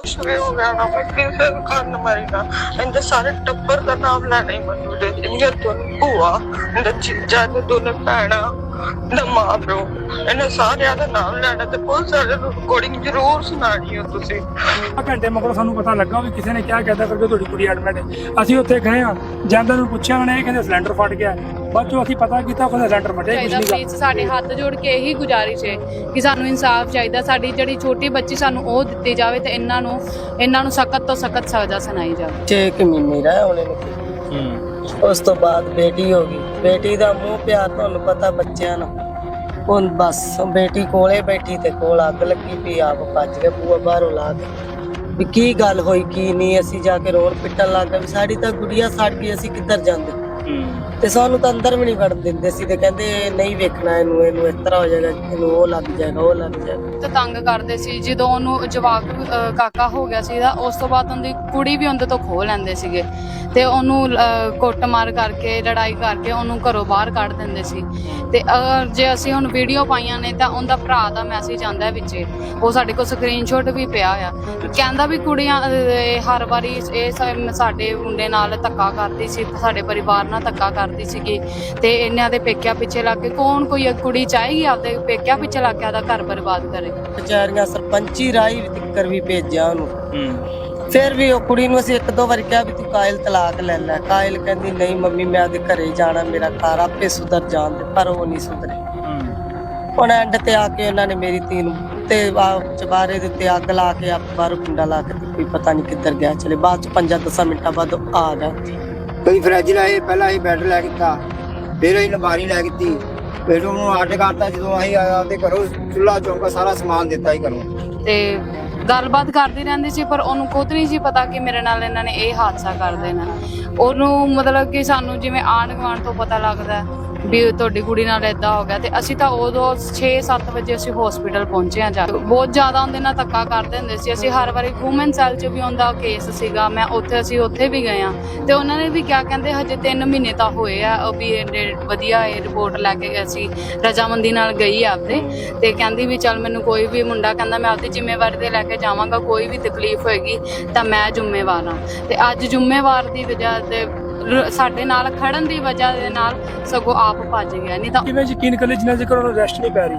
ਕੁਛ ਵੀ ਹੋ ਗਿਆ ਨਾ ਮੈਂ ਕਿਸੇ ਨੂੰ ਕੰਨ ਮਾਰੀ ਨਾ ਇਹਦੇ ਸਾਰੇ ਟੱਬਰ ਦਾ ਨਾਮ ਲੈਣਾ ਹੀ ਮੈਨੂੰ ਦੇ। ਇਹਦੀਆਂ ਦੋਨੋਂ ਭੂਆ ਇਹਦਾ ਚੀਚਾ ਤੇ ਦੋਨੇ ਭੈਣਾਂ। ਦਾ ਮਾਂ ਪਿਓ ਇਹਨਾਂ ਸਾਰਿਆਂ ਦਾ ਨਾਮ ਲੈਣਾ ਤੇ ਪੁਲਿਸ ਵਾਲੇ ਨੂੰ ਰਿਕਾਰਡਿੰਗ ਜ਼ਰੂਰ ਸੁਣਾਣੀ ਹੋ ਤੁਸੀਂ। ਆ ਘੰਟੇ ਮਗਰੋਂ ਸਾਨੂੰ ਪਤਾ ਲੱਗਾ ਵੀ ਕਿਸੇ ਨੇ ਕਿਹਾ ਕਹਿੰਦਾ ਕਰਕੇ ਤੁਹਾਡੀ ਕੁੜੀ ਐਡਮਿਟ ਹੈ। ਅਸੀਂ ਉੱਥੇ ਗਏ ਆ ਜਾਂਦੇ ਨੂੰ ਪੁੱਛਿਆ ਉਹਨੇ ਇਹ ਕਹਿੰਦੇ ਸਿਲੰਡਰ ਫਟ ਗਿਆ। ਬਾਅਦ ਚੋਂ ਅਸੀਂ ਪਤਾ ਕੀਤਾ ਉਹ ਕਹਿੰਦਾ ਸਿਲੰਡਰ ਫਟਿਆ ਹੀ ਕੁਝ ਚਾਹੀਦਾ ਨਹੀਂ ਪਲੀਜ਼ ਸਾਡੇ ਹੱਥ ਜੋੜ ਕੇ ਇਹੀ ਗੁਜ਼ਾਰਿਸ਼ ਹੈ ਕਿ ਸਾਨੂੰ ਇਨਸਾਫ ਚਾਹੀਦਾ ਸਾਡੀ ਜਿਹੜੀ ਛੋਟੀ ਬੱਚੀ ਸਾਨੂੰ ਉਹ ਦਿੱਤੀ ਜਾਵੇ ਤੇ ਇਹਨਾਂ ਨੂੰ ਇਹਨਾਂ ਨੂੰ ਸਖਤ ਤੋਂ ਸਖਤ ਸਜ਼ਾ ਸੁਣਾਈ ਜਾਵੇ। ਮਹੀਨੇ ਉਹਨੇ ਉਸ ਤੋਂ ਬਾਅਦ ਬੇਟੀ ਹੋ ਗਈ। ਬੇਟੀ ਦਾ ਮੂੰਹ ਪਿਆਰ ਤੁਹਾਨੂੰ ਪਤਾ ਬੱਚਿਆਂ ਨੂੰ। ਹੁਣ ਬਸ ਬੇਟੀ ਕੋਲੇ ਬੈਠੀ ਤੇ ਕੋਲ ਅੱਗ ਲੱਗੀ ਵੀ ਆਪ ਭੱਜ ਗਿਆ ਬੂਆ ਬਾਹਰੋਂ ਲਾ ਕੇ ਵੀ ਕੀ ਗੱਲ ਹੋਈ, ਕੀ ਨਹੀਂ, ਅਸੀਂ ਜਾ ਕੇ ਰੋਣ ਪਿੱਟਣ ਲੱਗ ਗਏ ਸਾਡੀ ਤਾਂ ਗੁੜੀਆ ਸੜ ਗਈ, ਅਸੀਂ ਕਿੱਧਰ ਜਾਂਦੇ? ਤੇ ਸਾਨੂੰ ਤਾਂ ਅੰਦਰ ਵੀ ਨਹੀਂ ਵੜਨ ਦਿੰਦੇ ਸੀ ਤੇ ਕਹਿੰਦੇ ਨਹੀਂ ਵੇਖਣਾ ਇਹਨੂੰ ਇਹਨੂੰ ਇਸ ਤਰ੍ਹਾਂ ਹੋ ਜਾਏਗਾ, ਇਹਨੂੰ ਉਹ ਲੱਗ ਜਾਏਗਾ, ਉਹ ਲੱਗ ਜਾਏਗਾ। ਤੇ ਤੰਗ ਕਰਦੇ ਸੀ। ਜਦੋਂ ਉਹਨੂੰ ਜਵਾਕ ਕਾਕਾ ਹੋ ਗਿਆ ਸੀਗਾ, ਉਸ ਤੋਂ ਬਾਅਦ ਉਹਦੀ ਕੁੜੀ ਵੀ ਉਹਦੇ ਤੋਂ ਖੋਹ ਲੈਂਦੇ ਸੀਗੇ। ਤੇ ਉਹਨੂੰ ਕੁੱਟਮਾਰ ਕਰਕੇ ਲੜਾਈ ਕਰਕੇ ਉਹਨੂੰ ਘਰੋਂ ਬਾਹਰ ਕੱਢ ਦਿੰਦੇ ਸੀ। ਤੇ ਅਗਰ ਜੇ ਅਸੀਂ ਹੁਣ ਵੀਡੀਓ ਪਾਈਆਂ ਨੇ ਤਾਂ ਉਹਦਾ ਭਰਾ ਦਾ ਮੈਸੇਜ ਆਂਦਾ ਹੈ ਵਿੱਚੇ। ਉਹ ਸਾਡੇ ਕੋਲ ਸਕਰੀਨਸ਼ਾਟ ਵੀ ਪਿਆ ਆ। ਕਹਿੰਦਾ ਵੀ ਕੁੜੀਆਂ ਹਰ ਵਾਰੀ ਇਹ ਸਾਡੇ ਮੁੰਡੇ ਨਾਲ ਧੱਕਾ ਕਰਦੀ ਸੀ ਸਾਡੇ ਪਰਿਵਾਰ ਨਾਲ ਧੱਕਾ ਕਰਦੀ ਸੀਗੀ। ਤੇ ਇਹਨਾਂ ਦੇ ਪੇਕਿਆਂ ਪਿੱਛੇ ਲੱਗ ਕੇ ਕੌਣ ਕੋਈ ਕੁੜੀ ਚਾਹੇਗੀ ਆਪਦੇ ਪੇਕਿਆਂ ਪਿੱਛੇ ਲੱਗ ਕੇ ਆਪਦਾ ਘਰ ਬਰਬਾਦ ਕਰੇ। ਵਿਚਾਰੀਆਂ ਸਰਪੰਚੀ ਰਾਈ ਤਿੱਕਰ ਵੀ ਭੇਜਿਆ ਉਹਨੂੰ। ਫਿਰ ਵੀ ਉਹ ਕੁੜੀ ਨੂੰ ਅਸੀਂ ਇੱਕ ਦੋ ਵਾਰ ਕਿਹਾ ਵੀ ਤੂੰ ਕਾਇਲ ਤਲਾਕ ਲੈ ਲੈ। ਕਾਇਲ ਕਹਿੰਦੀ ਨਹੀਂ ਮੰਮੀ ਮੈਂ ਆਪਦੇ ਘਰੇ ਜਾਣਾ ਮੇਰਾ ਘਰ ਆਪੇ ਸੁਧਰ ਜਾਣ ਦੇ ਪਰ ਉਹ ਨਹੀਂ ਸੁਧਰੇ। ਹੁਣ ਐਂਡ ਤੇ ਆ ਕੇ ਉਹਨਾਂ ਨੇ ਮੇਰੀ ਧੀ ਨੂੰ ਤੇ ਆ ਚਬਾਰੇ ਦੇ ਉੱਤੇ ਅੱਗ ਲਾ ਕੇ ਆਪ ਬਾਹਰੋਂ ਕੁੰਡਾ ਲਾ ਕੇ ਕੋਈ ਪਤਾ ਨਹੀਂ ਕਿੱਧਰ ਗਿਆ ਚਲੇ। ਬਾਅਦ ਚ 5-10 ਮਿੰਟਾਂ ਬਾਅਦ ਉਹ ਆ ਗਿਆ। ਕਈ ਫਰਿੱਜ ਲਾਏ ਪਹਿਲਾਂ ਅਸੀਂ ਬੈੱਡ ਲੈ ਕੀਤਾ ਫਿਰ ਅਸੀਂ ਲੰਬਾਰੀ ਲੈ ਕੀਤੀ ਫਿਰ ਉਹਨੂੰ ਅੱਡ ਕਰਤਾ ਜਦੋਂ ਅਸੀਂ ਆਪਦੇ ਘਰੋਂ ਚੁੱਲ੍ਹਾ ਚੌਂਕਾ ਸਾਰਾ ਸਮਾਨ ਦਿੱਤਾ ਹੀ ਘਰੋਂ। ਤੇ ਗੱਲਬਾਤ ਕਰਦੀ ਰਹਿੰਦੀ ਸੀ, ਪਰ ਉਹਨੂੰ ਖੁਦ ਨਹੀਂ ਸੀ ਪਤਾ ਕਿ ਮੇਰੇ ਨਾਲ ਇਹਨਾਂ ਨੇ ਇਹ ਹਾਦਸਾ ਕਰ ਦੇਣਾ। ਉਹਨੂੰ ਮਤਲਬ ਕਿ ਸਾਨੂੰ ਜਿਵੇਂ ਆਂਢ ਗੁਆਂਢ ਤੋਂ ਪਤਾ ਲੱਗਦਾ ਵੀ ਤੁਹਾਡੀ ਕੁੜੀ ਨਾਲ ਇਦਾਂ ਹੋ ਗਿਆ ਤੇ ਅਸੀਂ ਤਾਂ ਉਦੋਂ 6-7 ਵਜੇ ਅਸੀਂ ਹਸਪੀਟਲ ਪਹੁੰਚੇ ਆ ਜਾ ਬਹੁਤ ਜ਼ਿਆਦਾ ਉਹਦੇ ਨਾਲ ਧੱਕਾ ਕਰਦੇ ਹੁੰਦੇ ਸੀ। ਅਸੀਂ ਹਰ ਵਾਰੀ ਵੂਮਨ ਸੈਲ 'ਚ ਵੀ ਉਹਦਾ ਕੇਸ ਸੀਗਾ। ਮੈਂ ਉੱਥੇ, ਅਸੀਂ ਉੱਥੇ ਵੀ ਗਏ ਆ ਤੇ ਉਹਨਾਂ ਨੇ ਵੀ ਕਿਹਾ ਕਹਿੰਦੇ, ਹਜੇ 3 ਮਹੀਨੇ ਤਾਂ ਹੋਏ ਆ, ਉਹ ਵੀ ਇਹਨੇ ਵਧੀਆ ਇਹ ਰਿਪੋਰਟ ਲੈ ਕੇ ਗਏ ਸੀ। ਰਜਾਮੰਦੀ ਨਾਲ ਗਈ ਆਪਦੇ। ਤੇ ਕਹਿੰਦੀ ਵੀ ਚੱਲ ਮੈਨੂੰ ਕੋਈ ਵੀ ਮੁੰਡਾ ਕਹਿੰਦਾ, ਮੈਂ ਆਪਦੀ ਜ਼ਿੰਮੇਵਾਰੀ ਤੇ ਲੈ ਕੇ ਜਾਵਾਂਗਾ, ਕੋਈ ਵੀ ਤਕਲੀਫ ਹੋਏਗੀ ਤਾਂ ਮੈਂ ਜ਼ਿੰਮੇਵਾਰ ਹਾਂ। ਤੇ ਅੱਜ ਜ਼ਿੰਮੇਵਾਰ ਦੀ ਵਜ੍ਹਾ ਤੇ ਰ- ਸਾਡੇ ਨਾਲ ਖੜਨ ਦੀ ਵਜ੍ਹਾ ਦੇ ਨਾਲ ਸਗੋਂ ਆਪ ਭੱਜ ਗਿਆ ਨਹੀਂ ਤਾਂ ਕਿਵੇਂ ਯਕੀਨ ਕਰੇ ਜਿੰਨਾ ਜ਼ਿਕਰ ਉਹਨੂੰ ਰੈਸਟ ਨਹੀਂ ਪੈ ਰਹੀ?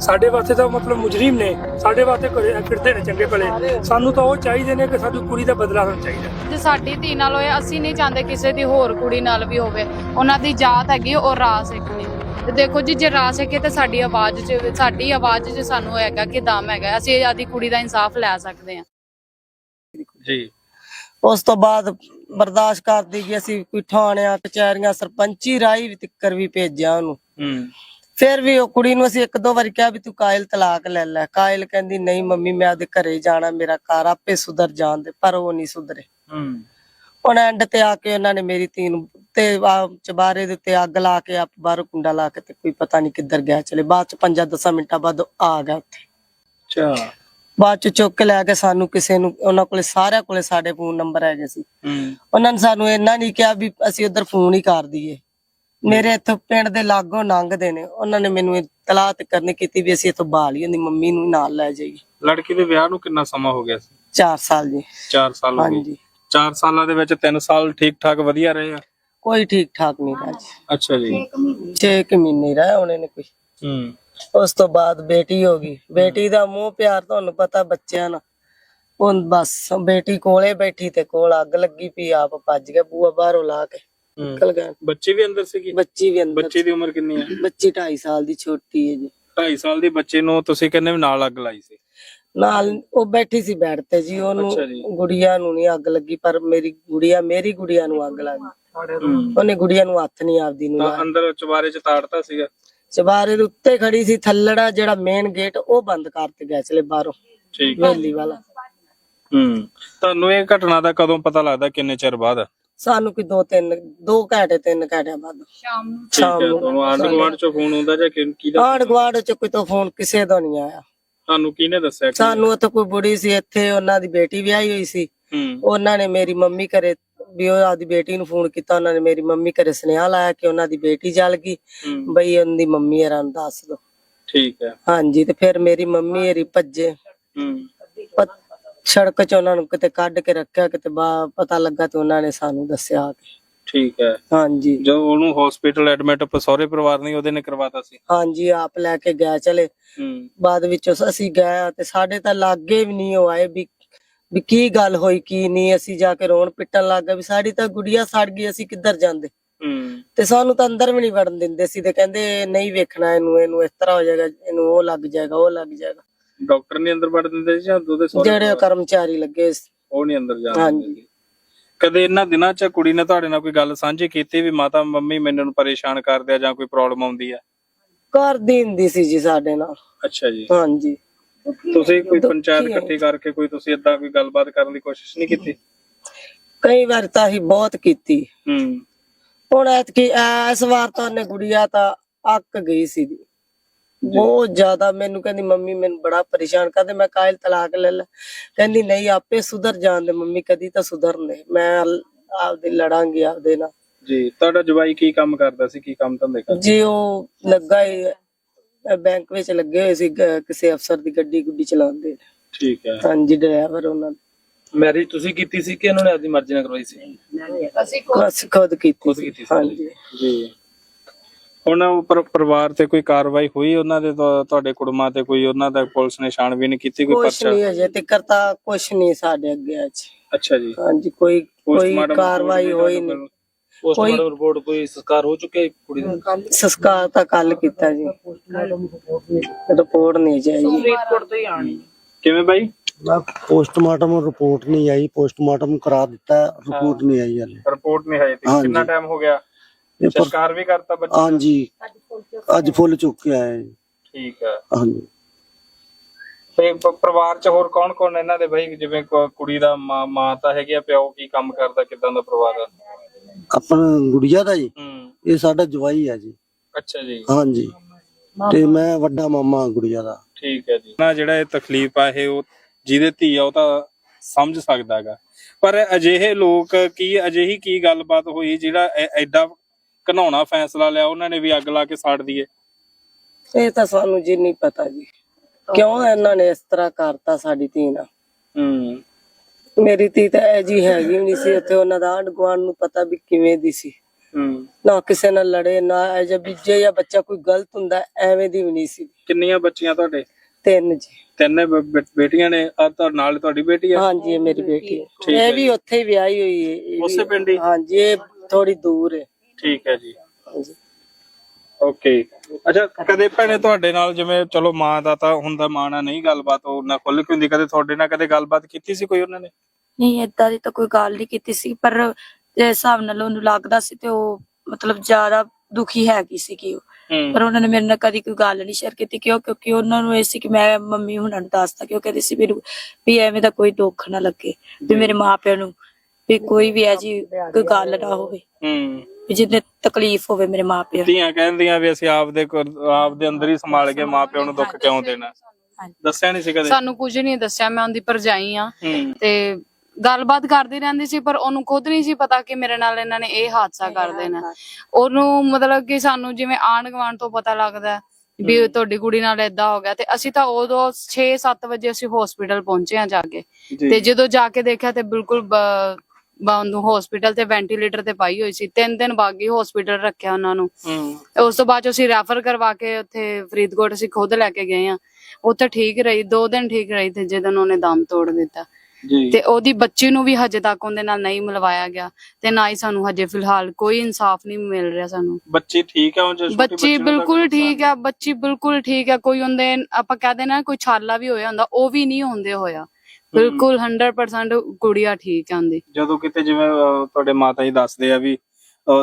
ਸਾਡੇ ਵਾਸਤੇ ਤਾਂ ਮਤਲਬ ਮੁਜਰਮ ਨੇ ਸਾਡੇ ਵਾਸਤੇ ਘਰੇ ਫਿਰਦੇ ਨੇ ਚੰਗੇ ਭਲੇ। ਸਾਨੂੰ ਤਾਂ ਉਹ ਚਾਹੀਦੇ ਨੇ ਕਿ ਸਾਡੀ ਕੁੜੀ ਦਾ ਬਦਲਾ ਹੋਣਾ ਚਾਹੀਦਾ। ਜੇ ਸਾਡੀ ਧੀ ਨਾਲ ਹੋਏ ਅਸੀਂ ਨਹੀਂ ਚਾਹੁੰਦੇ ਕਿਸੇ ਦੀ ਹੋਰ ਕੁੜੀ ਨਾਲ ਵੀ ਹੋਵੇ। ਉਹਨਾਂ ਦੀ ਜਾਤ ਹੈਗੀ ਉਹ ਰਾਸ ਇੱਕ ਨੇ। ਤੇ ਦੇਖੋ ਜੀ ਜੇ ਰਾਸ ਹੈਗੇ ਤੇ ਸਾਡੀ ਆਵਾਜ਼ 'ਚ ਸਾਡੀ ਆਵਾਜ਼ 'ਚ ਸਾਨੂੰ ਹੈਗਾ ਕਿ ਦਮ ਹੈਗਾ ਅਸੀਂ ਆਦੀ ਕੁੜੀ ਦਾ ਇਨਸਾਫ ਲੈ ਸਕਦੇ ਹਾਂ। ਜੀ। ਉਸ ਤੋਂ ਬਾਅਦ ਬਰਦਾਸ਼ਤ ਕਰਦੀ ਗਈ ਅਸੀਂ ਕੋਈ ਥਾਣਿਆਂ ਕਚਹਿਰੀਆਂ ਸਰਪੰਚੀ ਰਾਈ ਵੀ ਤਿੱਕਰ ਵੀ ਭੇਜਿਆ ਉਹਨੂੰ। ਹੂੰ। ਫਿਰ ਵੀ ਉਹ ਕੁੜੀ ਨੂੰ ਅਸੀਂ ਇੱਕ ਦੋ ਵਾਰੀ ਕਿਹਾ ਵੀ ਤੂੰ ਕਾਇਲ ਤਲਾਕ ਲੈ ਲੈ। ਕਾਇਲ ਕਹਿੰਦੀ ਨਹੀਂ ਮੰਮੀ ਮੈਂ ਆਪਦੇ ਘਰੇ ਜਾਣਾ ਮੇਰਾ ਘਰ ਆਪੇ ਸੁਧਰ ਜਾਣ ਦੇ ਪਰ ਉਹ ਨਹੀਂ ਸੁਧਰੇ। ਹੂੰ। ਹੁਣ ਐਂਡ ਤੇ ਆ ਕੇ ਉਹਨਾਂ ਨੇ ਮੇਰੀ ਧੀ ਨੂੰ ਤੇ ਚਬਾਰੇ ਦੇ ਉੱਤੇ ਅੱਗ ਲਾ ਕੇ ਆਪ ਬਾਹਰੋਂ ਕੁੰਡਾ ਲਾ ਕੇ ਤੇ ਕੋਈ ਪਤਾ ਨਹੀਂ ਕਿੱਧਰ ਗਿਆ ਚਲੇ। ਬਾਅਦ ਚ 5-10 ਮਿੰਟਾਂ ਬਾਅਦ ਆ ਗਿਆ ਉੱਥੇ। ਅੱਛਾ। ਬਾਅਦ ਚ ਚੁੱਕ ਕੇ ਲੈ ਕੇ ਸਾਨੂੰ ਕਿਸੇ ਨੂੰ ਉਹਨਾਂ ਕੋਲੇ ਸਾਰਿਆਂ ਕੋਲੇ ਸਾਡੇ ਫੋਨ ਨੰਬਰ ਹੈਗੇ ਸੀ। ਉਹਨਾਂ ਨੇ ਸਾਨੂੰ ਇੰਨਾ ਨਹੀਂ ਕਿਹਾ ਵੀ ਅਸੀਂ ਉਧਰ ਫੋਨ ਹੀ ਕਰ ਦਈਏ। ਮੇਰੇ ਇੱਥੋਂ ਪਿੰਡ ਦੇ ਲਾਗੋਂ ਲੰਘਦੇ ਨੇ। ਉਹਨਾਂ ਨੇ ਮੈਨੂੰ ਇਤਲਾਹ ਤੇ ਕਰਨੀ ਕੀਤੀ ਵੀ ਅਸੀਂ ਇੱਥੋਂ ਬਾਲ ਹੀ ਉਹਦੀ ਮੰਮੀ ਨੂੰ ਨਾਲ ਲੈ ਜਾਈਏ। ਲੜਕੀ ਦੇ ਵਿਆਹ ਨੂੰ ਕਿੰਨਾ ਸਮਾਂ ਹੋ ਗਿਆ ਸੀ? 4 ਸਾਲ ਜੀ। 4 ਸਾਲ ਹੋ ਗਏ। ਹਾਂਜੀ। 4 ਸਾਲਾਂ ਦੇ ਵਿੱਚ 3 ਸਾਲ ਠੀਕ ਠਾਕ ਵਧੀਆ ਰਹੇ ਆ? ਕੋਈ ਠੀਕ ਠਾਕ ਨਹੀਂ ਰਿਹਾ ਜੀ ਅੱਛਾ ਜੀ। 6 ਕੁ ਮਹੀਨੇ ਰਹੇ ਉਹਨੇ ਨੇ ਕੋਈ। ਹੂੰ। ਉਸ ਤੋਂ ਬਾਅਦ ਬੇਟੀ ਹੋ ਗਈ। ਬੇਟੀ ਦਾ ਮੂੰਹ ਪਿਆਰ ਤੁਹਾਨੂੰ ਪਤਾ ਬੱਚਿਆਂ ਨਾਲ। ਹੁਣ ਬਸ ਬੇਟੀ ਕੋਲੇ ਬੈਠੀ ਤੇ ਕੋਲ ਅੱਗ ਲੱਗੀ ਪਈ ਆਪ ਭੱਜ ਗਿਆ ਬੂਆ ਬਾਹਰੋਂ ਲਾ ਕੇ। ਨਿਕਲ ਗਿਆ। ਬੱਚੀ ਵੀ ਅੰਦਰ ਸੀਗੀ? ਬੱਚੀ ਵੀ ਅੰਦਰ ਬੱਚੇ ਦੀ ਉਮਰ ਕਿੰਨੀ ਹੈ? ਬੱਚੀ 2.5 ਸਾਲ ਦੀ ਛੋਟੀ ਹੈ ਜੀ। 2.5 ਸਾਲ ਦੀ ਬੱਚੇ ਨੂੰ ਤੁਸੀਂ ਕਹਿੰਦੇ ਨਾਲ ਅੱਗ ਲਾਈ ਸੀ? ਨਾਲ ਉਹ ਬੈਠੀ ਸੀ ਬੈੱਡ ਤੇ ਜੀ। ਉਹਨੂੰ ਗੁੜੀਆ ਨੂੰ ਨਹੀਂ ਅੱਗ ਲੱਗੀ ਪਰ ਮੇਰੀ ਗੁੜੀਆ ਮੇਰੀ ਗੁੜੀਆ ਨੂੰ ਅੱਗ ਲੱਗ ਉਹਨੇ ਗੁੜੀਆ ਨੂੰ ਹੱਥ ਨਹੀਂ ਆਪਦੀ ਨੂੰ ਅੰਦਰ ਚੁਬਾਰੇ ਚ ਤਾੜਤਾ ਸੀਗਾ? ਚਬਾਰੇ ਦੇ ਉੱਤੇ ਖੜੀ ਸੀ ਥੱਲੜਾ ਜਿਹੜਾ ਮੇਨ ਗੇਟ ਉਹ ਬੰਦ ਕਰਤੇ ਗਿਆ ਚਲੇ ਬਾਹਰੋਂ। ਠੀਕ ਹੈ। ਵੇਲੀ ਵਾਲਾ। ਹੂੰ ਤੁਹਾਨੂੰ ਇਹ ਘਟਨਾ ਦਾ ਕਦੋਂ ਪਤਾ ਲੱਗਦਾ ਕਿੰਨੇ ਚਿਰ ਬਾਅਦ? ਸਾਨੂੰ ਕੋਈ ਦੋ ਤਿੰਨ ਦੋ ਘੰਟੇ ਤਿੰਨ ਘੰਟਿਆਂ ਬਾਅਦ। ਸ਼ਾਮ ਨੂੰ। ਠੀਕ ਹੈ ਤੁਹਾਨੂੰ ਆਂਢ ਗੁਆਂਢ ਚੋਂ ਫੋਨ ਆਉਂਦਾ ਜਾਂ ਕਿ- ਕਿਹਦਾ ਆਂਢ ਗੁਆਂਢ ਚ ਕੋਈ ਤੋਂ ਫੋਨ ਕਿਸੇ ਦਾ ਨਹੀਂ ਆਇਆ। ਤੁਹਾਨੂੰ ਕਿਹਨੇ ਦੱਸਿਆ ਕਿ- ਸਾਨੂੰ ਉੱਥੇ ਕੋਈ ਬੁੜੀ ਸੀ ਇੱਥੇ ਉਹਨਾਂ ਦੀ ਬੇਟੀ ਵਿਆਹੀ ਹੋਈ ਸੀ। ਹੂੰ। ਉਹਨਾਂ ਨੇ ਮੇਰੀ ਮੰਮੀ ਘਰੇ ਵੀ ਉਹ ਆਪਦੀ ਬੇਟੀ ਨੂੰ ਫੋਨ ਕੀਤਾ ਉਹਨਾਂ ਨੇ ਮੇਰੀ ਮੰਮੀ ਘਰੇ ਸੁਨੇਹਾ ਲਾਇਆ ਕਿ ਉਹਨਾਂ ਦੀ ਬੇਟੀ ਜਲ ਗਈ। ਹੂੰ। ਬਈ ਉਹਦੀ ਮੰਮੀ ਇਹਨਾਂ ਨੂੰ ਦੱਸ ਦੋ। ਠੀਕ ਹੈ। ਹਾਂਜੀ ਤੇ ਫਿਰ ਮੇਰੀ ਮੰਮੀ ਹਰੀ ਭੱਜੇ। ਹੂੰ। ਪ- ਸੜਕ 'ਚ ਉਹਨਾਂ ਨੂੰ ਕਿਤੇ ਕੱਢ ਕੇ ਰੱਖਿਆ ਕਿਤੇ ਬਾ- ਪਤਾ ਲੱਗਾ ਤੇ ਉਹਨਾਂ ਨੇ ਸਾਨੂੰ ਦੱਸਿਆ ਆ ਕੇ। ਠੀਕ ਹੈ। ਹਾਂਜੀ। ਜੋ ਉਹਨੂੰ ਹਸਪੀਟਲ ਐਡਮਿਟ ਸਹੁਰੇ ਪਰਿਵਾਰ ਨੇ ਉਹਦੇ ਨੇ ਕਰਵਾਤਾ ਸੀ। ਹਾਂਜੀ ਆਪ ਲੈ ਕੇ ਗਿਆ ਚਲੇ। ਹੂੰ। ਬਾਅਦ ਵਿੱਚ ਅਸੀਂ ਗਏ ਤੇ ਸਾਡੇ ਤਾਂ ਲਾਗੇ ਵੀ ਨਹੀਂ ਉਹ ਆਏ ਵੀ ਵੀ ਕੀ ਗੱਲ ਹੋਈ ਕੀ ਨਹੀਂ ਅਸੀਂ ਜਾ ਕੇ ਰੋਣ ਪਿੱਟਣ ਲੱਗ ਗਏ ਵੀ ਸਾਡੀ ਤਾਂ ਗੁੜੀਆ ਸੜ ਗਈ ਅਸੀਂ ਕਿੱਧਰ ਜਾਂਦੇ ਤੇ ਸਾਨੂੰ ਤਾਂ ਅੰਦਰ ਵੀ ਨਹੀਂ ਵੜਨ ਦਿੰਦੇ ਸੀ ਤੇ ਕਹਿੰਦੇ ਨਹੀਂ ਵੇਖਣਾ ਇਹਨੂੰ ਇਹਨੂੰ ਇਸ ਤਰ੍ਹਾਂ ਹੋ ਜਾਏਗਾ ਇਹਨੂੰ ਉਹ ਲੱਗ ਜਾਏਗਾ ਉਹ ਲੱਗ ਜਾਏਗਾ ਡਾਕਟਰ ਨਹੀਂ ਅੰਦਰ ਵੜ ਦਿੰਦੇ ਸੀ ਜਾਂ ਉਹਦੇ ਸਹੁਰੇ ਜਿਹੜੇ? ਕਰਮਚਾਰੀ ਲੱਗੇ। ਉਹ ਨਹੀਂ ਅੰਦਰ ਜਾਣ। ਦਿੰਦੇ। ਕਦੇ ਇਹਨਾਂ ਦਿਨਾਂ 'ਚ ਕੁੜੀ ਨੇ ਤੁਹਾਡੇ ਨਾਲ ਕੋਈ ਗੱਲ ਸਾਂਝੀ ਕੀਤੀ ਵੀ ਮਾਤਾ ਮੰਮੀ ਮੈਨੂੰ ਪਰੇਸ਼ਾਨ ਕਰਦੇ ਆ ਜਾਂ ਕੋਈ ਪ੍ਰੋਬਲਮ ਆਉਂਦੀ ਆ ਘਰ ਦੀ ਹੁੰਦੀ ਸੀ ਜੀ ਸਾਡੇ ਨਾਲ ਅੱਛਾ ਜੀ ਹਾਂਜੀ ਤੁਸੀਂ ਕੋਈ ਪੰਚਾਇਤ ਹੈ। ਇਕੱਠੀ ਕਰਕੇ ਕੋਈ ਤੁਸੀਂ ਏਦਾਂ ਕੋਈ ਗੱਲਬਾਤ ਕਰਨ ਦੀ ਕੋਸ਼ਿਸ਼ ਨਹੀਂ ਕੀਤੀ? ਕਈ ਵਾਰ ਤਾਂ ਅਸੀਂ ਬਹੁਤ ਕੀਤੀ। ਹੂੰ। ਹੁਣ ਐਤਕੀ ਇਸ ਵਾਰ ਤਾਂ ਉਹਨੇ ਗੁੜੀਆ ਤਾਂ ਅੱਕ ਗਈ ਸੀ ਬਹੁਤ ਜ਼ਿਆਦਾ ਮੈਨੂੰ ਕਹਿੰਦੀ ਮੰਮੀ ਮੈਨੂੰ ਬੜਾ ਪਰੇਸ਼ਾਨ ਕਰਦੇ ਮੈਂ ਕਾਇਲ ਤਲਾਕ ਲੈ ਲੈ। ਕਹਿੰਦੀ ਨਹੀਂ ਆਪੇ ਸੁਧਰ ਜਾਂਦੇ ਮੰਮੀ ਕਦੀ ਤਾਂ ਸੁਧਰਨੇ। ਮੈਂ ਆਪਦੇ ਲੜਾਂਗੀ ਆਪਦੇ ਨਾਲ। ਜੀ ਤੁਹਾਡਾ ਜਵਾਈ ਕੀ ਕੰਮ ਕਰਦਾ ਸੀ? ਕੀ ਕੰਮ ਧੰਦੇ ਕਰਦਾ? ਜੀ ਉਹ ਲੱਗਾ ਹੀ ਬੈਂਕ ਵਿੱਚ ਲੱਗੇ ਹੋਏ ਸੀ ਗ- ਕਿਸੇ ਅਫਸਰ ਦੀ ਗੱਡੀ ਗੁੱਡੀ ਚਲਾਉਂਦੇ ਠੀਕ ਹੈ। ਹਾਂਜੀ ਡਰਾਈਵਰ ਉਹਨਾਂ ਦੇ। ਮੈਰਿਜ ਤੁਸੀਂ ਕੀਤੀ ਸੀ ਕਿ ਇਹਨਾਂ ਨੇ ਆਪਣੀ ਮਰਜ਼ੀ ਨਾਲ ਕਰਵਾਈ ਸੀ? ਅਸੀਂ ਬਸ ਖੁਦ ਕੀਤੀ ਖੁਦ ਸੀ। ਕੀਤੀ ਸੀ। ਹਾਂਜੀ। ਜੀ। ਹੁਣ ਉਹ ਪਰ- ਪਰਿਵਾਰ ਤੇ ਕੋਈ ਕਾਰਵਾਈ ਹੋਈ ਉਹਨਾਂ ਦੇ ਤੁਹਾ- ਤੁਹਾਡੇ ਕੁੜਮਾਂ ਤੇ ਕੋਈ ਉਹਨਾਂ ਦਾ ਪੁਲਿਸ ਨੇ ਛਾਣਬੀਨ ਕੀਤੀ ਕੋਈ ਕੁਛ ਪਰਚਾ? ਨਹੀਂ ਅਜੇ ਤਾਂ ਕੁਛ ਨਹੀਂ ਸਾਡੇ ਅੱਗੇ ਅੱਜ ਅੱਛਾ ਜੀ। ਹਾਂਜੀ ਕੋਈ ਕੋਈ ਕਾਰਵਾਈ ਹੋਈ ਨਹੀਂ ਪੋਸਟਮਾਰਟਮ ਰਿਪੋਰਟ ਕੋਈ ਸੰਸਕਾਰ ਹੋ ਚੁੱਕਿਆ ਹੈ ਕੁੜੀ ਦਾ? ਸੰਸਕਾਰ ਤਾਂ ਕੱਲ ਕੀਤਾ ਜੀ। ਰਿਪੋਰਟ ਨਹੀਂ ਜਾਈ। ਕਿਵੇਂ ਬਾਈ? ਪੋਸਟਮਾਰਟਮ ਰਿਪੋਰਟ ਨਹੀਂ ਆਈ ਪੋਸਟਮਾਰਟਮ ਕਰਾ ਦਿੱਤਾ ਰਿਪੋਰਟ ਨਹੀਂ ਆਈ ਹਲੇ। ਰਿਪੋਰਟ ਨਹੀਂ ਆਈ ਹਾਂਜੀ। ਕਿੰਨਾ ਟਾਈਮ ਹੋ ਗਿਆ? ਇਹ ਪਰ- ਸਰਕਾਰ ਵੀ ਕਰਤਾ ਬੱਚੇ ਦਾ? ਹਾਂਜੀ। ਅੱਜ ਫੁੱਲ ਚੁੱਕਿਆ ਹੈ ਠੀਕ ਹੈ ਹਾਂਜੀ। ਤੇ ਪ- ਪਰਿਵਾਰ ਚ ਹੋਰ ਕੌਣ ਕੌਣ ਇਹਨਾਂ ਦੇ ਬਾਈ? ਜਿਵੇਂ ਕ- ਕੁੜੀ ਦਾ ਮਾਂ ਮਾਂ ਤਾਂ ਹੈਗੀ ਆ ਪਿਓ ਕੀ ਕੰਮ ਕਰਦਾ ਕਿਦਾਂ ਦਾ ਪਰਿਵਾਰ ਆ? ਆਪਣਾ ਗੁੜੀਆ ਦਾ ਜੀ। ਹੂੰ। ਇਹ ਸਾਡਾ ਜਵਾਈ ਹੈ ਜੀ। ਅੱਛਾ ਜੀ। ਹਾਂਜੀ। ਤੇ ਮੈਂ ਵੱਡਾ ਮਾਮਾ ਗੁੜੀਆ ਦਾ। ਠੀਕ ਹੈ ਜੀ। ਨਾ ਜਿਹੜਾ ਇਹ ਤਕਲੀਫ ਆ ਇਹ ਉਹ ਜਿਹਦੇ ਧੀ ਆ ਉਹ ਤਾਂ ਸਮਝ ਸਕਦਾ ਹੈਗਾ। ਪਰ ਅਜਿਹੇ ਲੋਕ ਕੀ ਅਜਿਹੀ ਕੀ ਗੱਲਬਾਤ ਹੋਈ ਜਿਹੜਾ ਐ- ਐਡਾ ਘਨਾਉਣਾ ਫੈਸਲਾ ਲਿਆ ਉਹਨਾਂ ਨੇ ਵੀ ਅੱਗ ਲਾ ਕੇ ਸਾੜ ਦਈਏ? ਇਹ ਤਾਂ ਸਾਨੂੰ ਜੀ ਨਹੀਂ ਪਤਾ ਜੀ। ਕਿਉਂ ਇਹਨਾਂ ਨੇ ਇਸ ਤਰ੍ਹਾਂ ਕਰਤਾ ਸਾਡੀ ਧੀ ਨਾਲ? ਹੂੰ। ਮੇਰੀ ਧੀ ਤਾਂ ਇਹ ਜੀ ਹੈਗੀ ਵੀ ਨਹੀਂ ਸੀ ਉੱਥੇ ਉਹਨਾਂ ਦਾ ਆਂਢ ਗੁਆਂਢ ਨੂੰ ਪਤਾ ਵੀ ਕਿਵੇਂ ਦੀ ਸੀ। ਹੂੰ। ਨਾ ਕਿਸੇ ਨਾਲ ਲੜੇ ਨਾ ਇਹ ਜੇ ਬੀਜੇ ਜਾਂ ਬੱਚਾ ਕੋਈ ਗਲਤ ਹੁੰਦਾ ਐਵੇਂ ਦੀ ਵੀ ਨਹੀਂ ਸੀ। ਕਿੰਨੀਆਂ ਬੱਚੀਆਂ ਤੁਹਾਡੇ? ਤਿੰਨ ਜੀ। ਤਿੰਨ ਬ- ਬ- ਬੇਟੀਆਂ ਨੇ ਆ ਤਾਂ ਨਾਲ ਤੁਹਾਡੀ ਬੇਟੀ ਆ? ਹਾਂਜੀ ਇਹ ਮੇਰੀ ਬੇਟੀ ਹੈ ਠੀਕ ਹੈ ਇਹ ਵੀ ਉੱਥੇ ਹੀ ਵਿਆਹੀ ਹੋਈ ਹੈ ਇਹ ਵੀ- ਉਸੇ ਪਿੰਡ ਹੀ? ਹਾਂਜੀ ਇਹ ਥੋੜੀ ਦੂਰ ਹੈ। ਠੀਕ ਹੈ ਜੀ। ਹਾਂਜੀ। ਓਕੇ ਅੱਛਾ ਕਦੇ ਭੈਣੇ ਤੁਹਾਡੇ ਨਾਲ ਜਿਵੇਂ ਚਲੋ ਮਾਂ ਦਾ ਤਾਂ ਹੁੰਦਾ ਮਾਂ ਨਾਲ ਨਹੀਂ ਗੱਲਬਾਤ ਉਹ ਨਾ ਖੁੱਲ ਕੇ ਹੁੰਦੀ ਕਦੇ ਤੁਹਾਡੇ ਨਾਲ ਕਦੇ ਗੱਲਬਾਤ ਕੀਤੀ ਸੀ ਕੋਈ ਉਹਨਾਂ ਨੇ? ਨਹੀਂ ਏਦਾਂ ਦੀ ਤਾਂ ਕੋਈ ਗੱਲ ਨਹੀਂ ਕੀਤੀ ਸੀ ਪਰ ਜੇ ਹਿਸਾਬ ਨਾਲ ਉਹਨੂੰ ਲੱਗਦਾ ਸੀ ਤੇ ਉਹ ਮਤਲਬ ਜ਼ਿਆਦਾ ਦੁਖੀ ਹੈਗੀ ਸੀ ਕਿ ਹੂੰ। ਪਰ ਉਹਨਾਂ ਨੇ ਮੇਰੇ ਨਾਲ ਕਦੀ ਕੋਈ ਗੱਲ ਨਹੀਂ ਸ਼ੇਅਰ ਕੀਤੀ ਕਿਉਂ? ਕਿਉਂਕਿ ਉਹਨਾਂ ਨੂੰ ਇਹ ਸੀ ਕਿ ਮੈਂ ਮੰਮੀ ਹੁਣਾਂ ਨੂੰ ਦੱਸਤਾ ਕਿ ਉਹ ਕਹਿੰਦੇ ਸੀ ਮੈਨੂੰ ਵੀ ਐਵੇਂ ਦਾ ਕੋਈ ਦੁੱਖ ਨਾ ਲੱਗੇ ਵੀ ਮੇਰੇ ਮਾਪਿਆਂ ਨੂੰ ਵੀ ਕੋਈ ਵੀ ਐ ਜੀ ਕੋਈ ਗੱਲ ਨਾ ਹੋਵੇ। ਹੂੰ। ਵੀ ਜਿਹਨੇ ਤਕਲੀਫ ਹੋਵੇ ਮੇਰੇ ਮਾਪਿਆਂ ਨੂੰ। ਧੀਆਂ ਕਹਿੰਦੀਆਂ ਵੀ ਅਸੀਂ ਆਪਦੇ ਕੋਲ- ਆਪਦੇ ਅੰਦਰ ਹੀ ਸੰਭਾਲ ਕੇ ਮਾਪਿਆਂ ਨੂੰ ਦੁੱਖ ਕਿਉਂ ਦੇਣਾ? ਹਾਂਜੀ। ਦੱਸਿਆ ਨਹੀਂ ਸੀ ਕਦੇ? ਸਾਨੂੰ ਕੁਝ ਨਹੀਂ ਦੱਸਿਆ ਮੈਂ ਉਹਦੀ ਭਰਜਾਈ ਆ ਹੂੰ। ਤੇ ਗੱਲਬਾਤ ਕਰਦੀ ਰਹਿੰਦੀ ਸੀ ਪਰ ਉਹਨੂੰ ਖੁਦ ਨਹੀਂ ਸੀ ਪਤਾ ਕਿ ਮੇਰੇ ਨਾਲ ਇਹਨਾਂ ਨੇ ਇਹ ਹਾਦਸਾ ਕਰ ਦੇਣਾ। ਉਹਨੂੰ ਮਤਲਬ ਕਿ ਸਾਨੂੰ ਜਿਵੇਂ ਆਂਢ ਗੁਆਂਢ ਤੋਂ ਪਤਾ ਲੱਗਦਾ ਹੈ। ਵੀ ਤੁਹਾਡੀ ਕੁੜੀ ਨਾਲ ਏਦਾਂ ਹੋ ਗਿਆ। ਤੇ ਅਸੀਂ ਤਾਂ ਉਦੋਂ 6-7 ਵਜੇ ਅਸੀਂ ਹਸਪੀਟਲ ਪਹੁੰਚੇ ਆ ਜਾ ਕੇ। ਤੇ ਜਦੋਂ ਜਾ ਕੇ ਦੇਖਿਆ ਤੇ ਬਿਲਕੁਲ ਬ- ਉਹਨੂੰ ਹਸਪੀਟਲ ਤੇ ਵੈਂਟੀਲੇਟਰ ਤੇ ਪਾਈ ਹੋਈ ਸੀ। ਤਿੰਨ ਦਿਨ ਬਾਗੀ ਹਸਪੀਟਲ ਰੱਖਿਆ ਉਹਨਾਂ ਨੂੰ। ਹੂੰ। ਉਸ ਤੋਂ ਬਾਅਦ ਅਸੀਂ ਰੈਫਰ ਕਰਵਾ ਕੇ ਉੱਥੇ ਫਰੀਦਕੋਟ ਅਸੀਂ ਖੁਦ ਲੈ ਕੇ ਗਏ ਆ ਉੱਥੇ ਠੀਕ ਰਹੀ ਦੋ ਦਿਨ ਠੀਕ ਰਹੀ ਤੇ ਜਦੋਂ ਉਹਨੇ ਦਮ ਤੋੜ ਦਿੱਤਾ। ਜੀ। ਤੇ ਉਹਦੀ ਬੱਚੀ ਨੂੰ ਵੀ ਹਜੇ ਤੱਕ ਉਹਦੇ ਨਾਲ ਨਹੀਂ ਮਿਲਵਾਇਆ ਗਿਆ ਤੇ ਨਾ ਹੀ ਸਾਨੂੰ ਹਜੇ ਫਿਲਹਾਲ ਕੋਈ ਇਨਸਾਫ ਨਹੀਂ ਮਿਲ ਰਿਹਾ ਸਾਨੂੰ। ਬੱਚੀ ਠੀਕ ਹੈ ਉਹ ਛੋਟੀ ਬੱਚੀ ਬਿਲਕੁਲ ਠੀਕ ਹੈ ਬੱਚੀ ਬਿਲਕੁਲ ਠੀਕ ਹੈ ਕੋਈ ਉਹਦੇ ਆਪਾਂ ਕਹਦੇ ਨਾ ਕੋਈ ਛਾਲਾ ਵੀ ਹੋਇਆ ਹੁੰਦਾ ਉਹ ਵੀ ਨਹੀਂ ਹੁੰਦੇ ਹੋਇਆ। ਬਿਲਕੁਲ 100% ਕੁੜੀਆ ਠੀਕ ਆਂਦੀ ਜਦੋਂ ਕਿਤੇ ਜਿਵੇਂ ਅਹ, ਤੁਹਾਡੇ ਮਾਤਾ ਜੀ ਦੱਸਦੇ ਆ ਵੀ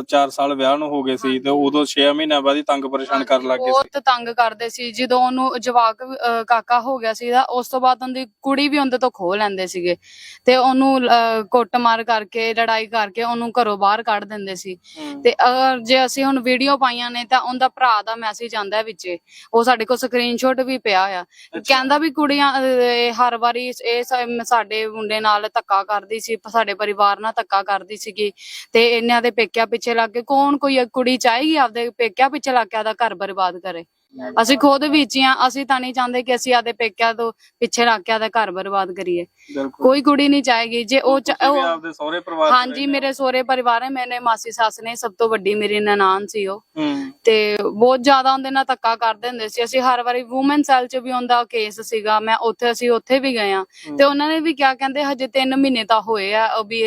4 ਸਾਲ ਵਿਆਹ ਨੂੰ ਹੋ ਗਏ ਸੀ ਤੇ ਉਦੋਂ 6 ਮਹੀਨਿਆਂ ਬਾਅਦ ਹੀ ਤੰਗ ਪਰੇਸ਼ਾਨ ਕਰਨ ਲੱਗ ਗਏ ਸੀ। ਬਹੁਤ ਤੰਗ ਕਰਦੇ ਸੀ। ਜਦੋਂ ਉਹਨੂੰ ਜਵਾਕ ਅਹ, ਕਾਕਾ ਹੋ ਗਿਆ ਸੀ ਦਾ ਉਸ ਤੋਂ ਬਾਅਦ ਉਹਦੀ ਕੁੜੀ ਵੀ ਉਹਦੇ ਤੋਂ ਖੋਹ ਲੈਂਦੇ ਸੀਗੇ। ਤੇ ਉਹਨੂੰ ਅਹ, ਕੁੱਟਮਾਰ ਕਰਕੇ ਲੜਾਈ ਕਰਕੇ ਉਹਨੂੰ ਘਰੋਂ ਬਾਹਰ ਕੱਢ ਦਿੰਦੇ ਸੀ। ਤੇ ਅਗਰ ਜੇ ਅਸੀਂ ਹੁਣ ਵੀਡੀਓ ਪਾਈਆਂ ਨੇ ਤਾਂ ਉਹਦਾ ਭਰਾ ਦਾ ਮੈਸੇਜ ਆਂਦਾ ਵਿੱਚੇ। ਉਹ ਸਾਡੇ ਕੋਲ ਸਕਰੀਨਸ਼ਾਟ ਵੀ ਪਿਆ ਆ। ਕਹਿੰਦਾ ਵੀ ਕੁੜੀਆਂ ਅਹ, ਇਹ ਹਰ ਵਾਰੀ ਇਹ ਸਾ- ਸਾਡੇ ਮੁੰਡੇ ਨਾਲ ਧੱਕਾ ਕਰਦੀ ਸੀ ਸਾਡੇ ਪਰਿਵਾਰ ਨਾਲ ਧੱਕਾ ਕਰਦੀ ਸੀਗੀ। ਤੇ ਇਹਨਾਂ ਦੇ ਪੇਕਿਆਂ ਪਿੱਛੇ ਲੱਗ ਕੇ, ਕੌਣ ਕੋਈ ਕੁੜੀ ਚਾਹੇਗੀ ਆਪਦੇ ਪੇਕਿਆਂ ਪਿੱਛੇ ਲੱਗ ਕੇ ਆਦਾ ਘਰ ਬਰਬਾਦ ਕਰੇ? ਅਸੀਂ ਖੁਦ ਵਿੱਚ ਆ ਅਸੀਂ ਤਾਂ ਨਹੀਂ ਚਾਹੁੰਦੇ ਕਿ ਅਸੀਂ ਆਦੇ ਪੇਕਿਆਂ ਤੋਂ ਪਿੱਛੇ ਰੱਖ ਕੇ ਆਦਾ ਘਰ ਬਰਬਾਦ ਕਰੀਏ। ਕੋਈ ਕੁੜੀ ਨਹੀਂ ਚਾਹੇਗੀ ਜੇ ਉਹ ਆਪਦੇ ਸਹੁਰੇ ਪਰਿਵਾਰ ਹਾਂਜੀ ਮੇਰੇ ਸਹੁਰੇ ਪਰਿਵਾਰ ਹੈ ਮੇਰੇ ਮਾਸੀ ਸੱਸ ਨੇ ਸਭ ਤੋਂ ਵੱਡੀ ਮੇਰੀ ਨਨਾਣ ਸੀ ਉਹ। ਤੇ ਬਹੁਤ ਜ਼ਿਆਦਾ ਉਹਦੇ ਨਾਲ ਧੱਕਾ ਕਰਦੇ ਹੁੰਦੇ ਸੀ। ਅਸੀਂ ਹਰ ਵਾਰੀ ਔਮਨ ਸੈਲ 'ਚ ਵੀ ਉਹਦਾ ਕੇਸ ਸੀਗਾ ਮੈਂ ਉੱਥੇ ਅਸੀਂ ਉੱਥੇ ਵੀ ਗਏ ਆ ਤੇ ਉਹਨਾਂ ਨੇ ਵੀ ਕਿਹਾ ਕਹਿੰਦੇ ਹਜੇ 3 ਮਹੀਨੇ ਤਾਂ ਹੋਏ ਆ ਉਹ ਵੀ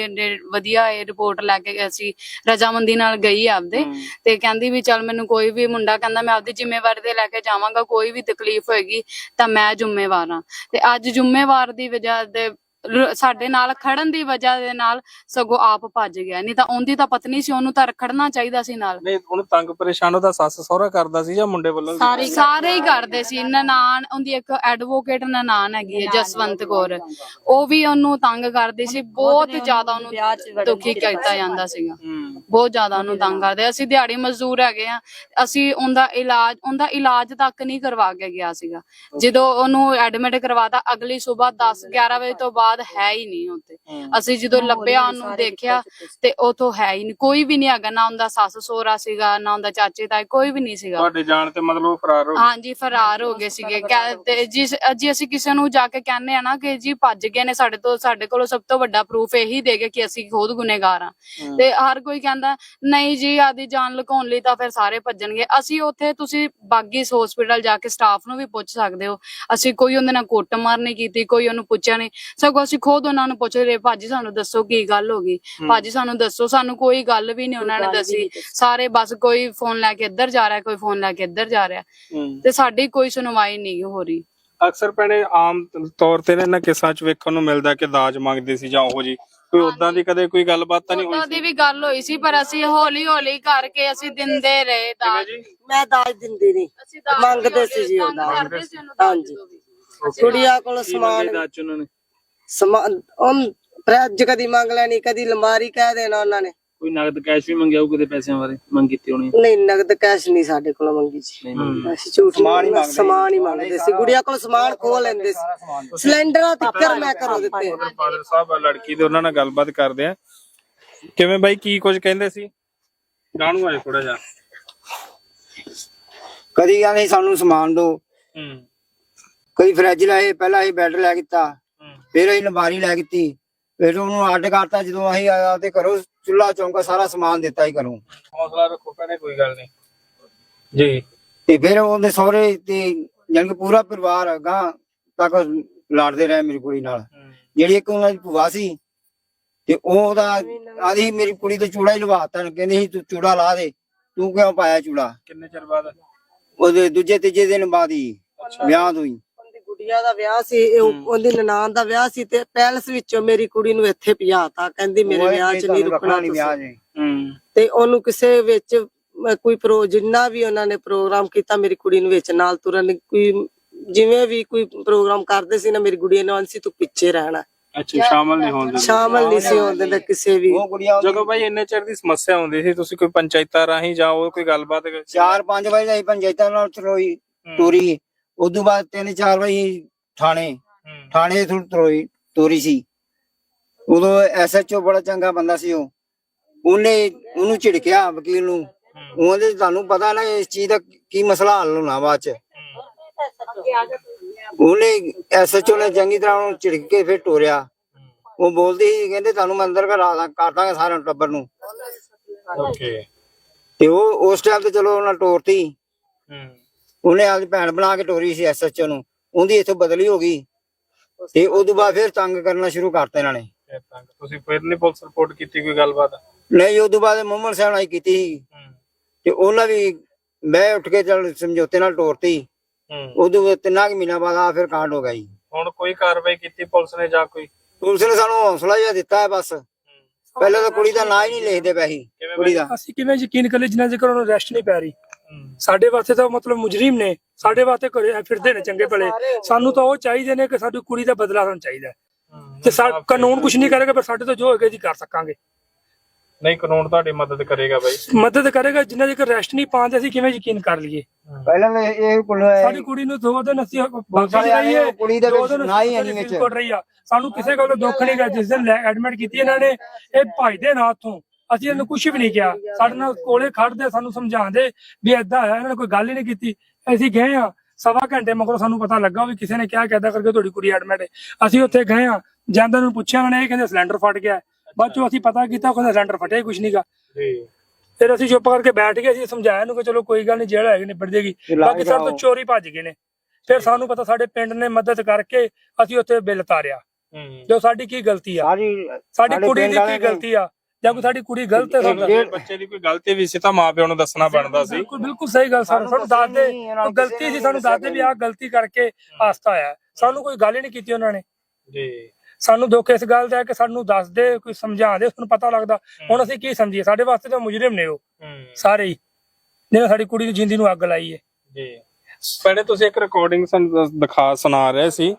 ਵਧੀਆ ਇਹ ਰਿਪੋਰਟ ਲੈ ਕੇ ਗਏ ਸੀ ਰਜਾਮੰਦੀ ਨਾਲ ਗਈ ਆਪਦੇ। ਤੇ ਕਹਿੰਦੀ ਵੀ ਚੱਲ ਮੈਨੂੰ ਕੋਈ ਵੀ ਮੁੰਡਾ ਕਹਿੰਦਾ ਮੈਂ ਆਪਦੀ ਜ਼ਿੰਮੇਵਾਰੀ ਤੇ ਲੈ ਕੇ ਜਾਵਾਂਗਾ, ਕੋਈ ਵੀ ਤਕਲੀਫ ਹੋਏਗੀ ਤਾਂ ਮੈਂ ਜ਼ਿੰਮੇਵਾਰ ਹਾਂ। ਤੇ ਅੱਜ ਜ਼ਿੰਮੇਵਾਰ ਦੀ ਵਜ੍ਹਾ ਦੇ ਰ- ਸਾਡੇ ਨਾਲ ਖੜਨ ਦੀ ਵਜ੍ਹਾ ਦੇ ਨਾਲ ਸਗੋਂ ਆਪ ਭੱਜ ਗਿਆ। ਨਹੀਂ ਤਾਂ ਉਹਦੀ ਤਾਂ ਪਤਨੀ ਸੀ ਉਹਨੂੰ ਤਾਂ ਖੜਨਾ ਚਾਹੀਦਾ ਸੀ ਨਾਲ। ਨਹੀਂ ਉਹਨੂੰ ਤੰਗ ਪਰੇਸ਼ਾਨ ਉਹਦਾ ਸੱਸ ਸਹੁਰਾ ਕਰਦਾ ਸੀ ਜਾਂ ਮੁੰਡੇ ਵੱਲੋਂ? ਵੀ? ਸਾਰੇ ਹੀ ਕਰਦੇ ਸੀ। ਨਨਾਣ ਉਹਦੀ ਇੱਕ ਐਡਵੋਕੇਟ ਨਨਾਣ ਹੈਗੀ ਹੈ ਜਸਵੰਤ ਕੌਰ। ਉਹ ਵੀ ਉਹਨੂੰ ਤੰਗ ਕਰਦੀ ਸੀ। ਬਹੁਤ ਜ਼ਿਆਦਾ ਉਹਨੂੰ ਦੁਖੀ ਕੀਤਾ ਜਾਂਦਾ ਸੀਗਾ। ਹੂੰ ਬਹੁਤ ਜ਼ਿਆਦਾ ਉਹਨੂੰ ਤੰਗ ਕਰਦੇ। ਅਸੀਂ ਦਿਹਾੜੀ ਮਜ਼ਦੂਰ ਹੈਗੇ ਆ ਅਸੀਂ ਉਹਦਾ ਇਲਾਜ ਉਹਦਾ ਇਲਾਜ ਤੱਕ ਨਹੀਂ ਕਰਵਾ ਕੇ ਗਿਆ ਸੀਗਾ। ਜਦੋਂ ਉਹਨੂੰ ਐਡਮਿਟ ਕਰਵਾਤਾ ਅਗਲੀ ਸਵੇਰ 10 11 ਵਜੇ ਤੋਂ ਬਾਅਦ ਹੈ ਹੀ ਨਹੀਂ ਹੂੰ। ਅਸੀਂ ਜਦੋਂ ਲੱਭਿਆ ਉਹਨੂੰ ਦੇਖਿਆ ਤੇ ਉਥੋਂ ਹੈ ਹੀ ਨਹੀਂ। ਕੋਈ ਵੀ ਨਹੀਂ ਹੈਗਾ ਨਾ ਉਹਦਾ ਸੱਸ ਸੋਹਰਾ ਸੀਗਾ ਨਾ ਉਹਦਾ ਚਾਚੇ ਤਾਏ ਕੋਈ ਵੀ ਨਹੀਂ ਸੀਗਾ। ਤੁਹਾਡੇ ਜਾਣ ਤੇ ਮਤਲਬ ਉਹ ਫਰਾਰ ਹੋ ਗਏ। ਹਾਂਜੀ ਫਰਾਰ ਹੋ ਗਏ ਸੀਗੇ। ਤੇ ਜਿਸ ਜੀ ਅਸੀਂ ਕਿਸੇ ਨੂੰ ਜਾ ਕੇ ਕਹਿੰਦੇ ਆ ਨਾ ਕਿ ਜੀ ਭੱਜ ਗਏ ਨੇ ਸਾਡੇ ਤੋਂ ਸਾਡੇ ਕੋਲੋਂ ਸਭ ਤੋਂ ਵੱਡਾ ਪ੍ਰੂਫ ਇਹੀ ਦੇਗੇ ਕਿ ਅਸੀਂ ਖੁਦ ਗੁਨੇਗਾਰ ਆ ਹੂੰ। ਤੇ ਹਰ ਕੋਈ ਕਹਿੰਦਾ ਨਹੀਂ ਜੀ ਆਦੀ ਜਾਨ ਲੁਕਾਉਣ ਲਈ ਤਾਂ ਫਿਰ ਸਾਰੇ ਭੱਜਣਗੇ। ਅਸੀਂ ਉੱਥੇ ਤੁਸੀਂ ਬਾਗੀ ਹਸਪੀਟਲ ਜਾ ਕੇ ਸਟਾਫ ਨੂੰ ਵੀ ਪੁੱਛ ਸਕਦੇ ਹੋ। ਅਸੀਂ ਕੋਈ ਉਹਦੇ ਨਾਲ ਕੁੱਟਮਾਰ ਨਹੀਂ ਕੀਤੀ ਕੋਈ ਉਹਨੂੰ ਪੁੱਛਿਆ ਨਹੀਂ। ਸਗੋਂ ਅਸੀਂ ਖੁਦ ਉਹਨਾਂ ਨੂੰ ਪੁੱਛ ਰਹੇ ਭਾਜੀ ਸਾਨੂੰ ਦੱਸੋ ਕੀ ਗੱਲ ਹੋ ਗਈ? ਭਾਜੀ ਸਾਨੂੰ ਦੱਸੋ ਸਾਨੂੰ ਕੋਈ ਗੱਲ ਵੀ ਨਹੀਂ ਉਹਨਾਂ ਨੇ ਦੱਸੀ। ਸਾਰੇ ਬਸ ਕੋਈ ਫੋਨ ਲੈ ਕੇ ਇੱਧਰ ਜਾ ਰਿਹਾ ਕੋਈ ਫੋਨ ਲੈ ਕੇ ਇੱਧਰ ਜਾ ਰਿਹਾ। ਤੇ ਸਾਡੀ ਕੋਈ ਸੁਣਵਾਈ ਨਹੀਂ ਹੋ ਰਹੀ। ਅਕਸਰ ਭੈਣੇ ਆਮ ਤੌਰ ਤੇ ਨਾ ਇਹਨਾਂ ਕਿੱਸਾਂ 'ਚ ਵੇਖਣ ਨੂੰ ਮਿਲਦਾ ਕਿ ਦਾਜ ਮੰਗਦੇ ਸੀ ਜਾਂ ਉਹੋ ਜੀ ਕੋਈ ਉਦਾਂ ਦੀ ਕਦੇ ਕੋਈ ਗੱਲਬਾਤ ਤਾਂ ਨਹੀਂ ਹੋਈ ਉਹਨਾਂ ਦੀ ਵੀ ਗੱਲ ਹੋਈ ਸੀ ਪਰ ਅਸੀਂ ਹੌਲੀ ਹੌਲੀ ਕਰਕੇ ਅਸੀਂ ਦਿੰਦੇ ਰਹੇ ਦਾਜ। ਮੈਂ ਦਾਜ ਦਿੰਦੀ ਨਹੀਂ। ਅਸੀਂ ਮੰਗਦੇ ਸੀ ਜੀ ਉਹ ਤੰਗ ਦਾਜ। ਕਰਦੇ ਸੀ ਉਹਨੂੰ ਦਾਜ ਹਾਂਜੀ। ਕੁੜੀਆਂ ਕੋਲ ਸਮਾਨ ਦਾਜ ਉਹਨਾਂ ਨੇ? ਸਮਾਨ ਉਹ ਫਰਿੱਜ ਕਦੀ ਮੰਗ ਲੈਣੀ ਕਦੀ ਲਮਾਰੀ ਕਹਿ ਦੇਣਾ ਉਹਨਾਂ ਨੇ। ਕੋਈ ਨਗਦ ਕੈਸ਼ ਵੀ ਮੰਗਿਆ ਹੋਊ ਕਿਤੇ ਪੈਸਿਆਂ ਬਾਰੇ? ਮੰਗ ਕੀਤੀ ਹੋਣੀ ਨਹੀਂ ਨਗਦ ਕੈਸ਼ ਨਹੀਂ ਸਾਡੇ ਕੋਲ ਮੰਗੀ ਜੀ। ਨਹੀਂ ਮੰਗੀ। ਅਸੀਂ ਝੂਠ ਸਮਾਨ ਹੀ ਮੰਗਦੇ। ਸਮਾਨ ਹੀ ਮੰਗਦੇ ਸੀ। ਗੁੜੀਆ ਕੋਲ ਸਮਾਨ ਖੋ ਲੈਂਦੇ ਸੀ। ਸਿਲੰਡਰਾਂ ਤਿੱਕਰ ਮੈਂ ਕਰੋ ਦਿੱਤੇ। ਫਾਦਰ ਸਾਹਿਬ ਆ ਲੜਕੀ ਦੇ ਉਹਨਾਂ ਨਾਲ ਗੱਲਬਾਤ ਕਰਦੇ ਆ। ਕਿਵੇਂ ਬਾਈ ਕੀ ਕੁਝ ਕਹਿੰਦੇ ਸੀ? ਗਾਣੂ ਆਏ ਥੋੜਾ ਜਿਹਾ। ਕਦੀ ਕਹਿੰਦੇ ਸਾਨੂੰ ਸਮਾਨ ਦਿਓ। ਹੂੰ। ਕਦੀ ਫਰਿੱਜ ਲਏ ਪਹਿਲਾਂ ਅਸੀਂ ਬੈੱਡ ਲੈ ਕੀਤਾ ਫਿਰ ਅਸੀਂ ਲੰਬਾਰੀ ਲੈ ਕੀਤੀ ਫਿਰ ਉਹਨੂੰ ਅੱਡ ਕਰਤਾ ਜਦੋਂ ਅਸੀਂ ਆਇਆ ਤੇ ਘਰੋਂ ਚੁੱਲਾ ਚੌਂਕਾ ਸਾਰਾ ਸਮਾਨ ਦਿੱਤਾ ਹੀ ਘਰੋਂ। ਹੌਸਲਾ ਰੱਖੋ ਭੈਣੇ ਕੋਈ ਗੱਲ ਨਹੀਂ। ਜੀ। ਤੇ ਫਿਰ ਉਹਦੇ ਸਹੁਰੇ ਤੇ ਜਾਣੀ ਕਿ ਪੂਰਾ ਪਰਿਵਾਰ ਗਾਂ ਤੱਕ ਲੜਦੇ ਰਹੇ ਮੇਰੀ ਕੁੜੀ ਨਾਲ। ਜਿਹੜੀ ਇੱਕ ਉਹਨਾਂ ਦੀ ਭੂਆ ਸੀ ਤੇ ਉਹ ਉਹਦਾ ਆਦੀ ਮੇਰੀ ਕੁੜੀ ਤੇ ਚੂੜਾ ਹੀ ਲਵਾਤਾ ਕਹਿੰਦੀ ਸੀ ਤੂੰ ਚੂੜਾ ਲਾ ਦੇ ਤੂੰ ਕਿਉਂ ਪਾਇਆ ਚੂੜਾ? ਕਿੰਨੇ ਚਿਰ ਬਾਅਦ? ਉਹਦੇ ਦੂਜੇ ਤੀਜੇ ਦਿਨ ਬਾਅਦ ਹੀ ਵਿਆਹ ਤੋਂ ਹੀ। ਗੁੜੀਆ ਦਾ ਵਿਆਹ ਸੀ ਇਹ ਉਹ- ਉਹਦੀ ਨਨਾਣ ਦਾ ਵਿਆਹ ਸੀ ਤੇ ਪੈਲਸ ਵਿੱਚੋਂ ਮੇਰੀ ਕੁੜੀ ਨੂੰ ਇੱਥੇ ਭਜਾਤਾ ਕਹਿੰਦੀ ਮੇਰੇ ਵਿਆਹ 'ਚ ਨਹੀਂ ਰੁਕਣਾ ਨਹੀਂ ਵਿਆਹ ਤੁਸੀਂ। ਤੇ ਉਹਨੂੰ ਕਿਸੇ ਵਿੱਚ ਕੋਈ ਪ੍ਰੋ ਜਿੰਨਾ ਵੀ ਉਹਨਾਂ ਨੇ ਪ੍ਰੋਗਰਾਮ ਕੀਤਾ ਮੇਰੀ ਕੁੜੀ ਨੂੰ ਵਿੱਚ ਨਾਲ ਤੁਰਨ ਕੋਈ ਜਿਵੇਂ ਵੀ ਕੋਈ ਪ੍ਰੋਗਰਾਮ ਕਰਦੇ ਸੀ ਨਾ ਮੇਰੀ ਗੁੜੀਆ ਨੇ ਸੀ ਤੂੰ ਪਿੱਛੇ ਰਹਿਣਾ। ਅੱਛਾ ਸ਼ਾਮਲ ਨਹੀਂ ਹੋਣ ਦਿੰਦੇ। ਸ਼ਾਮਲ ਨਹੀਂ ਸੀ ਹੁੰਦੇ ਤਾਂ ਕਿਸੇ ਵੀ। ਉਹ ਕੁੜੀਆਂ ਉਹਦੀ ਜਦੋਂ ਬਾਈ ਇੰਨੇ ਚਿਰ ਦੀ ਸਮੱਸਿਆ ਹੁੰਦੀ ਸੀ ਤੁਸੀਂ ਕੋਈ ਪੰਚਾਇਤਾਂ ਰਾਹੀਂ ਜਾਂ ਉਹ ਕੋਈ ਗੱਲਬਾਤ ਚਾਰ ਪੰਜ ਵਜੇ ਅਸੀਂ ਪੰਚਾਇਤਾਂ ਨਾਲ ਚਲੋਈ ਉਦੋਂ ਬਾਅਦ ਤਿੰਨ ਚਾਰ ਵਜੇ ਥਾਣੇ। ਥਾਣੇ ਤੋਂ ਤੋਰੀ ਤੋਰੀ ਸੀ। ਉਦੋਂ ਐਸਐਚਓ ਬੜਾ ਚੰਗਾ ਬੰਦਾ ਸੀ ਉਹ। ਉਹਨੇ ਉਹਨੂੰ ਝਿੜਕਿਆ ਵਕੀਲ ਨੂੰ। ਉਹਦੇ ਤੁਹਾਨੂੰ ਪਤਾ ਨਾ ਇਸ ਚੀਜ਼ ਦਾ ਕੀ ਮਸਲਾ ਹੱਲ ਹੋਣਾ ਬਾਅਦ ਚ। ਉਹਨੇ ਐਸਐਚਓ ਨੇ ਚੰਗੀ ਤਰ੍ਹਾਂ ਉਹਨੂੰ ਝਿੜਕ ਕੇ ਫਿਰ ਟੋਰਿਆ ਉਹ ਬੋਲਦੀ ਸੀ ਕਹਿੰਦੇ ਤੁਹਾਨੂੰ ਮੈਂ ਅੰਦਰ ਕਰਾ ਦਾਂ ਕਰ ਦਾਂਗੇ ਸਾਰਿਆਂ ਨੂੰ ਟੱਬਰ ਨੂੰ। ਓਕੇ। ਤੇ ਉਹ ਉਸ ਟਾਈਮ ਤੇ ਚਲੋ ਉਹਨਾਂ ਟੋਰਤੀ ਉਹਨੇ ਆਪਦੀ ਭੈਣ ਬਣਾ ਕੇ ਟੋਰੀ ਸੀ ਐਸਐਚਓ ਨੂੰ। ਉਹਦੀ ਇੱਥੋਂ ਬਦਲੀ ਹੋ ਗਈ ਤੇ ਉਦੋਂ ਬਾਅਦ ਫਿਰ ਤੰਗ ਕਰਨਾ ਸ਼ੁਰੂ ਕਰਤਾ ਇਹਨਾਂ ਨੇ। ਫਿਰ ਤੰਗ। ਤੁਸੀਂ ਫਿਰ ਨਹੀਂ ਪੁਲਿਸ ਰਿਪੋਰਟ ਕੀਤੀ ਕੋਈ ਗੱਲਬਾਤ? ਨਹੀਂ ਉਦੋਂ ਬਾਅਦ ਮੁਹੰਮਦ ਸਾਹਿਬ ਨਾਲ ਹੀ ਕੀਤੀ ਸੀ। ਤੇ ਉਹਨਾਂ ਵੀ ਮੈਂ ਉੱਠ ਕੇ ਚੱਲ ਸਮਝੌਤੇ ਨਾਲ ਤੋਰਤੀ ਉਦੋਂ ਬਾਅਦ ਤਿੰਨਾਂ ਕੁ ਮਹੀਨਾ ਬਾਅਦ ਆ ਫਿਰ ਕਾਂਡ ਹੋ ਗਿਆ ਜੀ। ਹੁਣ ਕੋਈ ਕਾਰਵਾਈ ਕੀਤੀ ਪੁਲਿਸ ਨੇ ਜਾਂ ਕੋਈ? ਪੁਲਿਸ ਨੇ ਸਾਨੂੰ ਹੌਸਲਾ ਜਿਹਾ ਦਿੱਤਾ ਹੈ ਬਸ। ਪਹਿਲਾਂ ਤਾਂ ਕੁੜੀ ਦਾ ਨਾਂ ਹੀ ਨਹੀਂ ਲਿਖਦੇ ਪਏ ਸੀ। ਕੁੜੀ ਦਾ। ਅਸੀਂ ਕਿਵੇਂ ਯਕੀਨ ਕਰੀਏ ਜਿੰਨਾ ਚਿਰ ਉਹਨਾਂ ਰੈਸਟ ਨਹੀਂ ਪੈ ਰਹੀ। ਸਾਡੇ ਵਾਸਤੇ ਤਾਂ ਮਤਲਬ ਮੁਜਰਮ ਨੇ ਸਾਡੇ ਵਾਸਤੇ ਘਰੇ ਫਿਰਦੇ ਨੇ ਚੰਗੇ ਭਲੇ। ਸਾਨੂੰ ਤਾਂ ਉਹ ਚਾਹੀਦੇ ਨੇ ਕਿ ਸਾਡੀ ਕੁੜੀ ਦਾ ਬਦਲਾ ਸਾਨੂੰ ਚਾਹੀਦਾ। ਤੇ ਸਾ ਕਾਨੂੰਨ ਕੁਝ ਨਹੀਂ ਕਰੇਗਾ ਪਰ ਸਾਡੇ ਤੋਂ ਜੋ ਹੋਏਗਾ ਜੀ ਕਰ ਸਕਾਂਗੇ। ਨਹੀਂ ਕਾਨੂੰਨ ਤੁਹਾਡੀ ਮਦਦ ਕਰੇਗਾ ਬਾਈ। ਮਦਦ ਕਰੇਗਾ ਜਿੰਨਾ ਚਿਰ ਰੈਸਟ ਨਹੀਂ ਪਾਉਂਦੇ ਅਸੀਂ ਕਿਵੇਂ ਯਕੀਨ ਕਰ ਲਈਏ? ਪਹਿਲਾਂ ਤਾਂ ਇਹ ਕੁੜੀ ਸਾਡੀ ਕੁੜੀ ਨੂੰ ਦੋ ਦਿਨ ਅਸੀਂ ਹੈ ਉਹ ਕੁੜੀ ਦੇ ਦੋ ਵਿੱਚ ਨਾ ਹੀ ਇੰਨੀ ਵਿੱਚ। ਫਰੀਦਕੋਟ ਰਹੀ ਆ। ਸਾਨੂੰ ਕਿਸੇ ਕੋਲ ਦੁੱਖ ਨਹੀਂ ਗਾ ਜਿਸ ਦਿਨ ਐਡਮਿਟ ਕੀਤੀ ਇਹਨਾਂ ਨੇ ਇਹ ਭਜਦੇ ਨਾ ਉੱਥੋਂ ਅਸੀਂ ਇਹਨੂੰ ਕੁਝ ਵੀ ਨਹੀਂ ਕਿਹਾ। ਸਾਡੇ ਨਾਲ ਕੋਲੇ ਖੜਦੇ ਸਾਨੂੰ ਸਮਝਾਉਂਦੇ ਵੀ ਏਦਾਂ ਹੈ ਇਹਨਾਂ ਨੇ ਕੋਈ ਗੱਲ ਹੀ ਨਹੀਂ ਕੀਤੀ। ਅਸੀਂ ਗਏ ਆ ਸਵਾ ਘੰਟੇ ਮਗਰੋਂ ਸਾਨੂੰ ਪਤਾ ਲੱਗਾ ਵੀ ਕਿਸੇ ਨੇ ਕਿਹਾ ਕਹਿਦਾ ਕਰਕੇ ਤੁਹਾਡੀ ਕੁੜੀ ਐਡਮਿਟ ਹੈ। ਅਸੀਂ ਉੱਥੇ ਗਏ ਆ ਜਾਂਦੇ ਨੂੰ ਪੁੱਛਿਆ ਉਹਨਾਂ ਨੇ ਇਹ ਕਹਿੰਦੇ ਸਿਲੰਡਰ ਫਟ ਗਿਆ। ਬਾਅਦ ਚੋਂ ਅਸੀਂ ਪਤਾ ਕੀਤਾ ਉਹ ਕਹਿੰਦਾ ਸਿਲੰਡਰ ਫਟਿਆ ਹੀ ਕੁਝ ਨਹੀਂਗਾ ਜੀ। ਫਿਰ ਅਸੀਂ ਚੁੱਪ ਕਰਕੇ ਬੈਠ ਗਏ ਅਸੀਂ ਸਮਝਾਇਆ ਇਹਨੂੰ ਕਿ ਚਲੋ ਕੋਈ ਗੱਲ ਨਹੀਂ ਜਿਹੜਾ ਹੈਗੀ ਨਿਬੜ ਜੇਗੀ। ਬਾਕੀ ਸਾਡੇ ਤੋਂ ਚੋਰੀ ਭੱਜ ਗਏ ਨੇ। ਫਿਰ ਸਾਨੂੰ ਪਤਾ ਸਾਡੇ ਪਿੰਡ ਨੇ ਮਦਦ ਕਰਕੇ ਅਸੀਂ ਉੱਥੇ ਬਿੱਲ ਤਾਰਿਆ। ਹੂੰ। ਜੋ ਸਾਡੀ ਕੀ ਗਲਤੀ ਆ? ਸਾਡੀ ਸਾਡੇ ਕੁੜੀ ਦੀ ਕੀ ਨੇ- ਗਲਤੀ ਆ? ਜਾਂ ਕੋਈ ਸਾਡੀ ਕੁੜੀ ਗਲਤ ਹੈ ਸਾਡਾ ਬੱਚੇ ਦੀ ਕੋਈ ਗਲਤੀ ਵੀ ਸੀ ਤਾਂ ਮਾਪਿਆਂ ਨੂੰ ਦੱਸਣਾ ਬਣਦਾ ਸੀ। ਬਿਲਕੁਲ ਬਿਲਕੁਲ ਸਹੀ ਗੱਲ ਸਾਨੂੰ ਸਾਨੂੰ ਦੱਸਦੇ ਉਹ ਗਲਤੀ ਸੀ ਸਾਨੂੰ ਦੱਸਦੇ ਵੀ ਆਹ ਗਲਤੀ ਕਰਕੇ ਹਾਸਤਾ ਆਇਆ ਸਾਨੂੰ ਕੋਈ ਗੱਲ ਹੀ ਨਹੀਂ ਕੀਤੀ ਉਹਨਾਂ ਨੇ। ਜੀ। ਸਾਨੂੰ ਦੁੱਖ ਇਸ ਗੱਲ ਦਾ ਹੈ ਕਿ ਸਾਨੂੰ ਦੱਸਦੇ ਕੋਈ ਸਮਝਾਉਂਦੇ ਸਾਨੂੰ ਪਤਾ ਲੱਗਦਾ। ਹੁਣ ਅਸੀਂ ਕੀ ਸਮਝੀਏ? ਸਾਡੇ ਵਾਸਤੇ ਤਾਂ ਮੁਜਰਮ ਨੇ ਉਹ। ਹੂੰ। ਸਾਰੇ ਹੀ। ਜਿਹਨੇ ਸਾਡੀ ਕੁੜੀ ਦੀ ਜ਼ਿੰਦਗੀ ਨੂੰ ਅੱਗ ਲਾਈ ਹੈ। ਜੀ। ਪਹਿਲੇ ਤੁਸੀਂ ਇੱਕ ਰਿਕਾਰਡਿੰਗ ਸਾਨੂੰ ਦਿਖਾ ਸੁਣਾ ਰਹੇ ਸੀ।